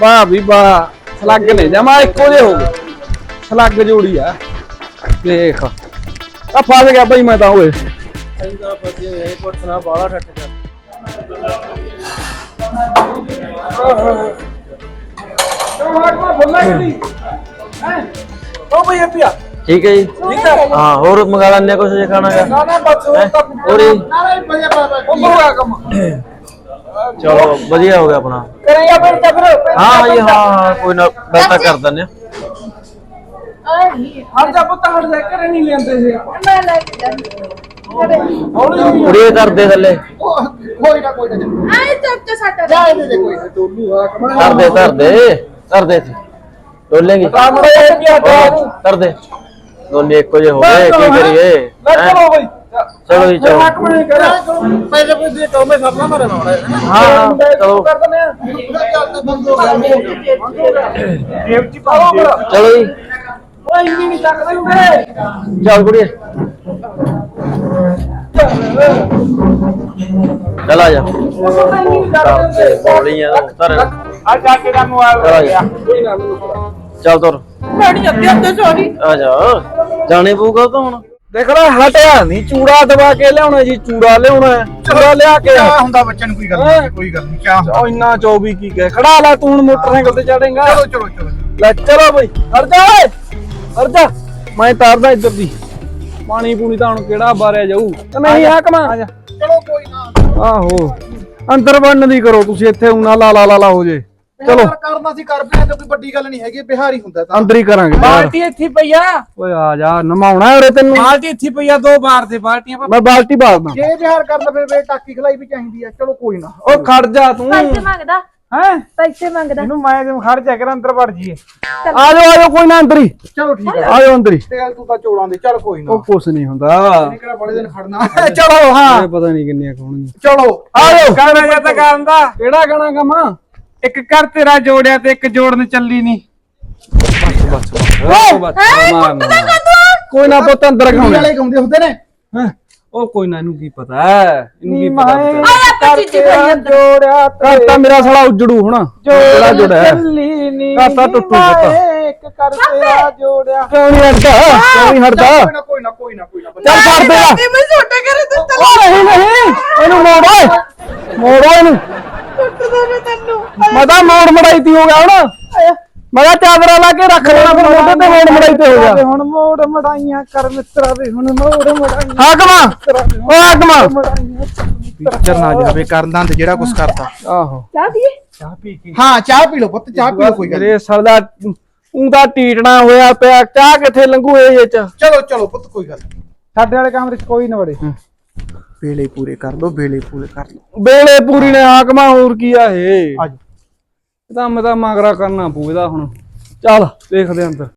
ਵਾਹ ਵੀ ਵਾਹ ਸਲੱਗ ਨੇ ਜਮਾ ਇੱਕੋ ਜਿਹੇ ਹੋ ਗਏ ਸਲੱਗ ਜੋੜੀ ਆ ਦੇਖ ਆ ਫਸ ਗਿਆ ਬਈ ਮੈਂ ਤਾਂ ਓਏ ਚੰਗਾ ਫਸੇ ਹੋਏ ਪੁੱਛਣਾ ਬਾਹਲਾ ਠੱਟ ਕਰ ਓ ਬਈ ਪਿਆ ਠੀਕ ਹੈ ਜੀ? ਹਾਂ ਹੋਰ ਮੰਗਾ ਲੈਣੇ ਕੁਝ ਜੇ ਖਾਣਾਗਾ ਨਾ ਨਾ ਬਸ ਹੋਰ ਤਾਂ ਹੋਰ ਜੀ? ਉਹ ਹੋਗਾ ਕੰਮ? ਚਲੋ ਵਧੀਆ ਹੋ ਗਿਆ ਆਪਣਾ। ਕਰੇਗਾ ਫਿਰ ਤਾਂ ਫਿਰ ਹਾਂ ਜੀ ਹਾਂ ਹਾਂ ਕੋਈ ਨਾ ਤਾਂ ਕਰ ਦਿੰਦੇ ਆ। ਨਹੀਂ ਹਟ ਜਾ ਪੁੱਤ ਹਟ ਜਾ ਘਰੇ ਨਹੀਂ ਲੈਂਦੇ ਇਹ। ਮੈਂ ਲੈ ਕੇ ਜਾਂਦੀ ਹੌਲੀ ਹੌਲੀ। ਕੁੜੀਏ ਕਰਦੇ ਥੱਲੇ। ਕੋਈ ਨਾ ਕੋਈ ਨਾ ਆਏ ਚੱਕ ਕੇ ਸਾਡਾ ਜਾ ਇਹਦੇ ਦੇ ਕੋਈ ਟੋਲੂ ਆ ਕਮਾ ਕਰਦੇ ਧਰਦੇ ਧਰਦੇ ਇੱਥੇ। ਡੋਲੇਗੀ। ਤੂੰ ਧਰਦੇ ਦੋਨੇ ਇੱਕੋ ਜਿਹੇ ਹੋ ਗਏ ਕੀ ਕਰੀਏ? ਚਲੋ ਬਈ। ਚਲੋ ਜੀ ਚਲੋ। ਹੱਕ ਬਣੇ ਕਰ। ਪਹਿਲੇ ਕੋਈ ਦੇ ਕਹੋ ਮੈਂ ਸਭਨਾ ਮਾਰੇ ਨਾ ਹਾਂ ਹਾਂ ਚਲੋ ਕਰ ਦਨੇ ਬੰਦ ਹੋ ਗਿਆ ਜੇਬ ਚ ਪਾ ਲਿਆ ਚਲੋ ਜੀ। ਓਏ ਇੰਨੀ ਨਹੀਂ ਚੱਕਦੇ ਹੁੰਦੇ ਚੱਲ ਕੁੜੀਏ। ਚਲ ਆ ਜਾ। ਬੋਲੀਆਂ ਧਰ ਆ ਜਾ ਕੇ ਦਾ ਮੋਬਾਈਲ ਚਲ ਆ ਜਾ। ਚੱਲ ਤੁਰ। ਸਾਡੀ ਅੱਧੇ ਅੱਧੇ ਸੋਰੀ ਆ ਜਾ। ਜਾਣੇ ਪਊਗਾ ਤਾਂ ਹੁਣ। ਦੇਖ ਲੈ ਹਟਿਆ ਨਹੀਂ ਚੂੜਾ ਦਬਾ ਕੇ ਲਿਆਉਣਾ ਜੀ ਚੂੜਾ ਲਿਆਉਣਾ ਹੈ। ਚੂੜਾ ਲਿਆ ਕੇ। ਕਿਆ ਹੁੰਦਾ ਬੱਚੇ ਨੂੰ ਕੋਈ ਗੱਲ ਨਹੀਂ ਕੋਈ ਗੱਲ ਨਹੀਂ ਕਿਆ ਹੁੰਦਾ? ਉਹ ਇੰਨਾ 24 ਕੀ ਕਹੇ। ਖੜਾ ਲੈ ਤੂੰ ਹੁਣ ਮੋਟਰਸਾਈਕਲ ਤੇ ਚੜੇਗਾ ਚਲੋ ਚਲੋ ਚਲੋ। ਲੈ ਚਲੋ ਬਈ। ਹਟ ਜਾ ਓਏ। ਹਟ ਜਾ। ਮੈਂ ਤਾਰਦਾ ਇੱਧਰ ਦੀ। ਪਾਣੀ ਪੂਣੀ ਤਾਂ ਹੁਣ ਕਿਹੜਾ ਬਾਰਿਆ ਜਾਊ। ਤੇ ਨਹੀਂ ਆ ਕਮਾ ਆ। ਜਾ। ਚਲੋ ਕੋਈ ਨਾ। ਆਹੋ। ਅੰਦਰ ਵੜਨ ਦੀ ਕਰੋ ਤੁਸੀਂ ਇੱਥੇ ਉਨਾ ਲਾ ਲਾ ਲਾ ਲਾ ਹੋ ਜੇ। ਚਲੋ। ਕਰਨਾ ਸੀ ਕਰ ਬਿਨਾ ਕੋਈ ਵੱਡੀ ਗੱਲ ਨਹੀਂ ਹੈਗੀ ਬਿਹਾਰ ਹੁੰਦਾ ਤਾਂ। ਅੰਦਰ ਹੀ ਕਰਾਂਗੇ ਬਾਹਰ। ਬਾਲਟੀ ਇੱਥੇ ਪਈ ਆ। ਓਏ ਆ ਜਾ ਨਮਾਉਣਾ ਉਰੇ ਤੈਨੂੰ। ਬਾਲਟੀ ਇੱਥੇ ਪਈ ਆ ਦੋ ਬਾਰ ਦੇ ਬਾਲਟੀਆਂ ਪਾ- ਮੈਂ ਬਾਲਟੀ ਬਾਲਦਾ ਜੇ ਬਿਹਾਰ ਕਰ ਲਵੇ ਵੇ ਟਾਕੀ ਖਲਾਈ ਵੀ ਚਾਹੀਦੀ ਹੈ ਚਲੋ ਕੋਈ ਨਾ। ਓ ਖੜ ਜਾ ਤੂੰ। ਪੈਸੇ ਮੰਗਦਾ। ਹੈਂ? ਪੈਸੇ ਮੰਗਦਾ। ਇਹਨੂੰ ਮੈਂ ਤੈਨੂੰ ਖੜ ਜਾ ਕੇ ਅੰਦਰ ਵੜ ਜੀਏ ਆ ਜਾਓ ਆ ਜਾਓ ਕੋਈ ਨਾ ਅੰਦਰ ਹੀ। ਚਲੋ ਠੀਕ ਹੈ ਆ ਜਾਓ ਅੰਦਰ ਹੀ। ਤੇ ਗੱਲ ਤੂੰ ਤਾਂ ਚੋੜਾਂ ਦੇ ਚਲ ਕੋਈ ਨਾ। ਉਹ ਕੁਛ ਨਹੀਂ ਹੁੰਦਾ। ਕਿਹੜਾ ਬੜੇ ਦਿਨ ਖੜਨਾ। ਚਲੋ ਹਾਂ। ਪਤਾ ਨਹੀਂ ਕਿੰਨੀਆਂ ਖਾਣਗੀਆਂ ਚਲੋ ਆ ਜਾਂ ਤਾਂ ਕਰਨ ਦਾ ਕਿਹੜਾ ਗਾਣਾ ਕਮਾ ਇੱਕ ਕਰ ਤੇਰਾ ਜੋੜਿਆ ਤੇ ਇੱਕ ਜੋੜਨ ਚੱਲੀ ਨਹੀਂ ਕੋਈ ਨਾ ਪੁੱਤ ਅੰਦਰ ਖਾਉਣਾ ਵਾਲੇ ਗਾਉਂਦੇ ਹੁੰਦੇ ਨੇ ਹੈਂ? ਉਹ ਕੋਈ ਨਾ ਇਹਨੂੰ ਕੀ ਪਤਾ ਇਹਨੂੰ ਕੀ ਪਤਾ ਜੋੜਿਆ ਘਰ ਤਾਂ ਮੇਰਾ ਸਾਲਾ ਉਜੜੂ ਹੁਣ ਜਿਹੜਾ ਜੁੜਿਆ ਹੈ। ਚੱਲੀ ਨਹੀਂ ਘਰ ਤਾਂ ਟੁੱਟੂ ਪੁੱਤ ਇੱਕ ਕਰ ਤੇਰਾ ਜੋੜਿਆ ਕਿਉਂ ਨਹੀਂ ਹਟਦਾ ਕਿਉਂ ਨਹੀਂ ਹਟਦਾ ਕੋਈ ਨਾ ਕੋਈ ਨਾ ਕੋਈ ਨਾ ਚੱਲ ਛੱਡ ਦੇ ਯਾਰ। ਮੈਂ ਛੋਟਾ ਕਰੇ ਤੇ ਉਹ ਨਹੀਂ ਨਹੀਂ ਇਹਨੂੰ ਮੋੜ ਓਏ ਮੋੜੋ ਇਹਨੂੰ ਦੋਨੇ ਤੈਨੂੰ। ਮੈਂ ਤਾਂ ਮੋੜ ਮੜਾਈ ਤੀ ਹੋ ਗਿਆ ਹੁਣ। ਮੈਂ ਤਾਂ ਚਾਦਰਾ ਲਾ ਕੇ ਰੱਖ ਲੈਣਾ ਫਿਰ ਮੋਢੇ ਤੇ ਮੋੜ ਮੜਾਈ ਤੇ ਹੋ ਗਿਆ। ਹੁਣ ਮੋੜ ਮੜਾਈਆਂ ਕਰ ਮਿੱਤਰਾ ਦੇ ਹੁਣ ਮੋੜ ਮੜਾਈਆਂ ਹਾਕਮਾ ਓ ਹਾਕਮਾ। ਪਿਕਚਰ ਨਾ ਜਾਵੇ ਕਰਦਾ ਤੇ ਜਿਹੜਾ ਕੁਝ ਕਰਦਾ। ਆਹੋ। ਚਾਹ ਪੀਏ? ਹਾਂ ਚਾਹ ਪੀ ਲਓ ਪੁੱਤ ਚਾਹ ਪੀ ਲਓ ਕੋਈ ਗੱਲ। ਮੇਰੇ ਸਰਦਾ ਊਂ ਦਾ ਟੀਟਣਾ ਹੋਇਆ ਪਿਆ ਚਾਹ ਕਿੱਥੇ ਲੰਘੂ ਇਹ ਚ ਚਲੋ ਚਲੋ ਪੁੱਤ ਕੋਈ ਗੱਲ। ਸਾਡੇ ਵਾਲੇ ਕਮਰੇ 'ਚ ਕੋਈ ਨਾ ਵੜੇ। ਵੇਲੇ ਪੂਰੇ ਕਰ ਲਓ ਵੇਲੇ ਪੂਰੇ ਕਰ ਲਓ। ਬੇਲੇ ਪੂਰੀ ਨੇ ਹਾਕਮਾ ਹੋਰ ਕੀ ਆ ਇਹ। ਅੱਜ ਇਹ ਤਾਂ ਮੈਂ ਤਾਂ ਮਗਰਾ ਕਰਨਾ ਇਹਦਾ ਹੁਣ। ਚੱਲ ਦੇਖਦੇ ਆਂ ਅੰਦਰ।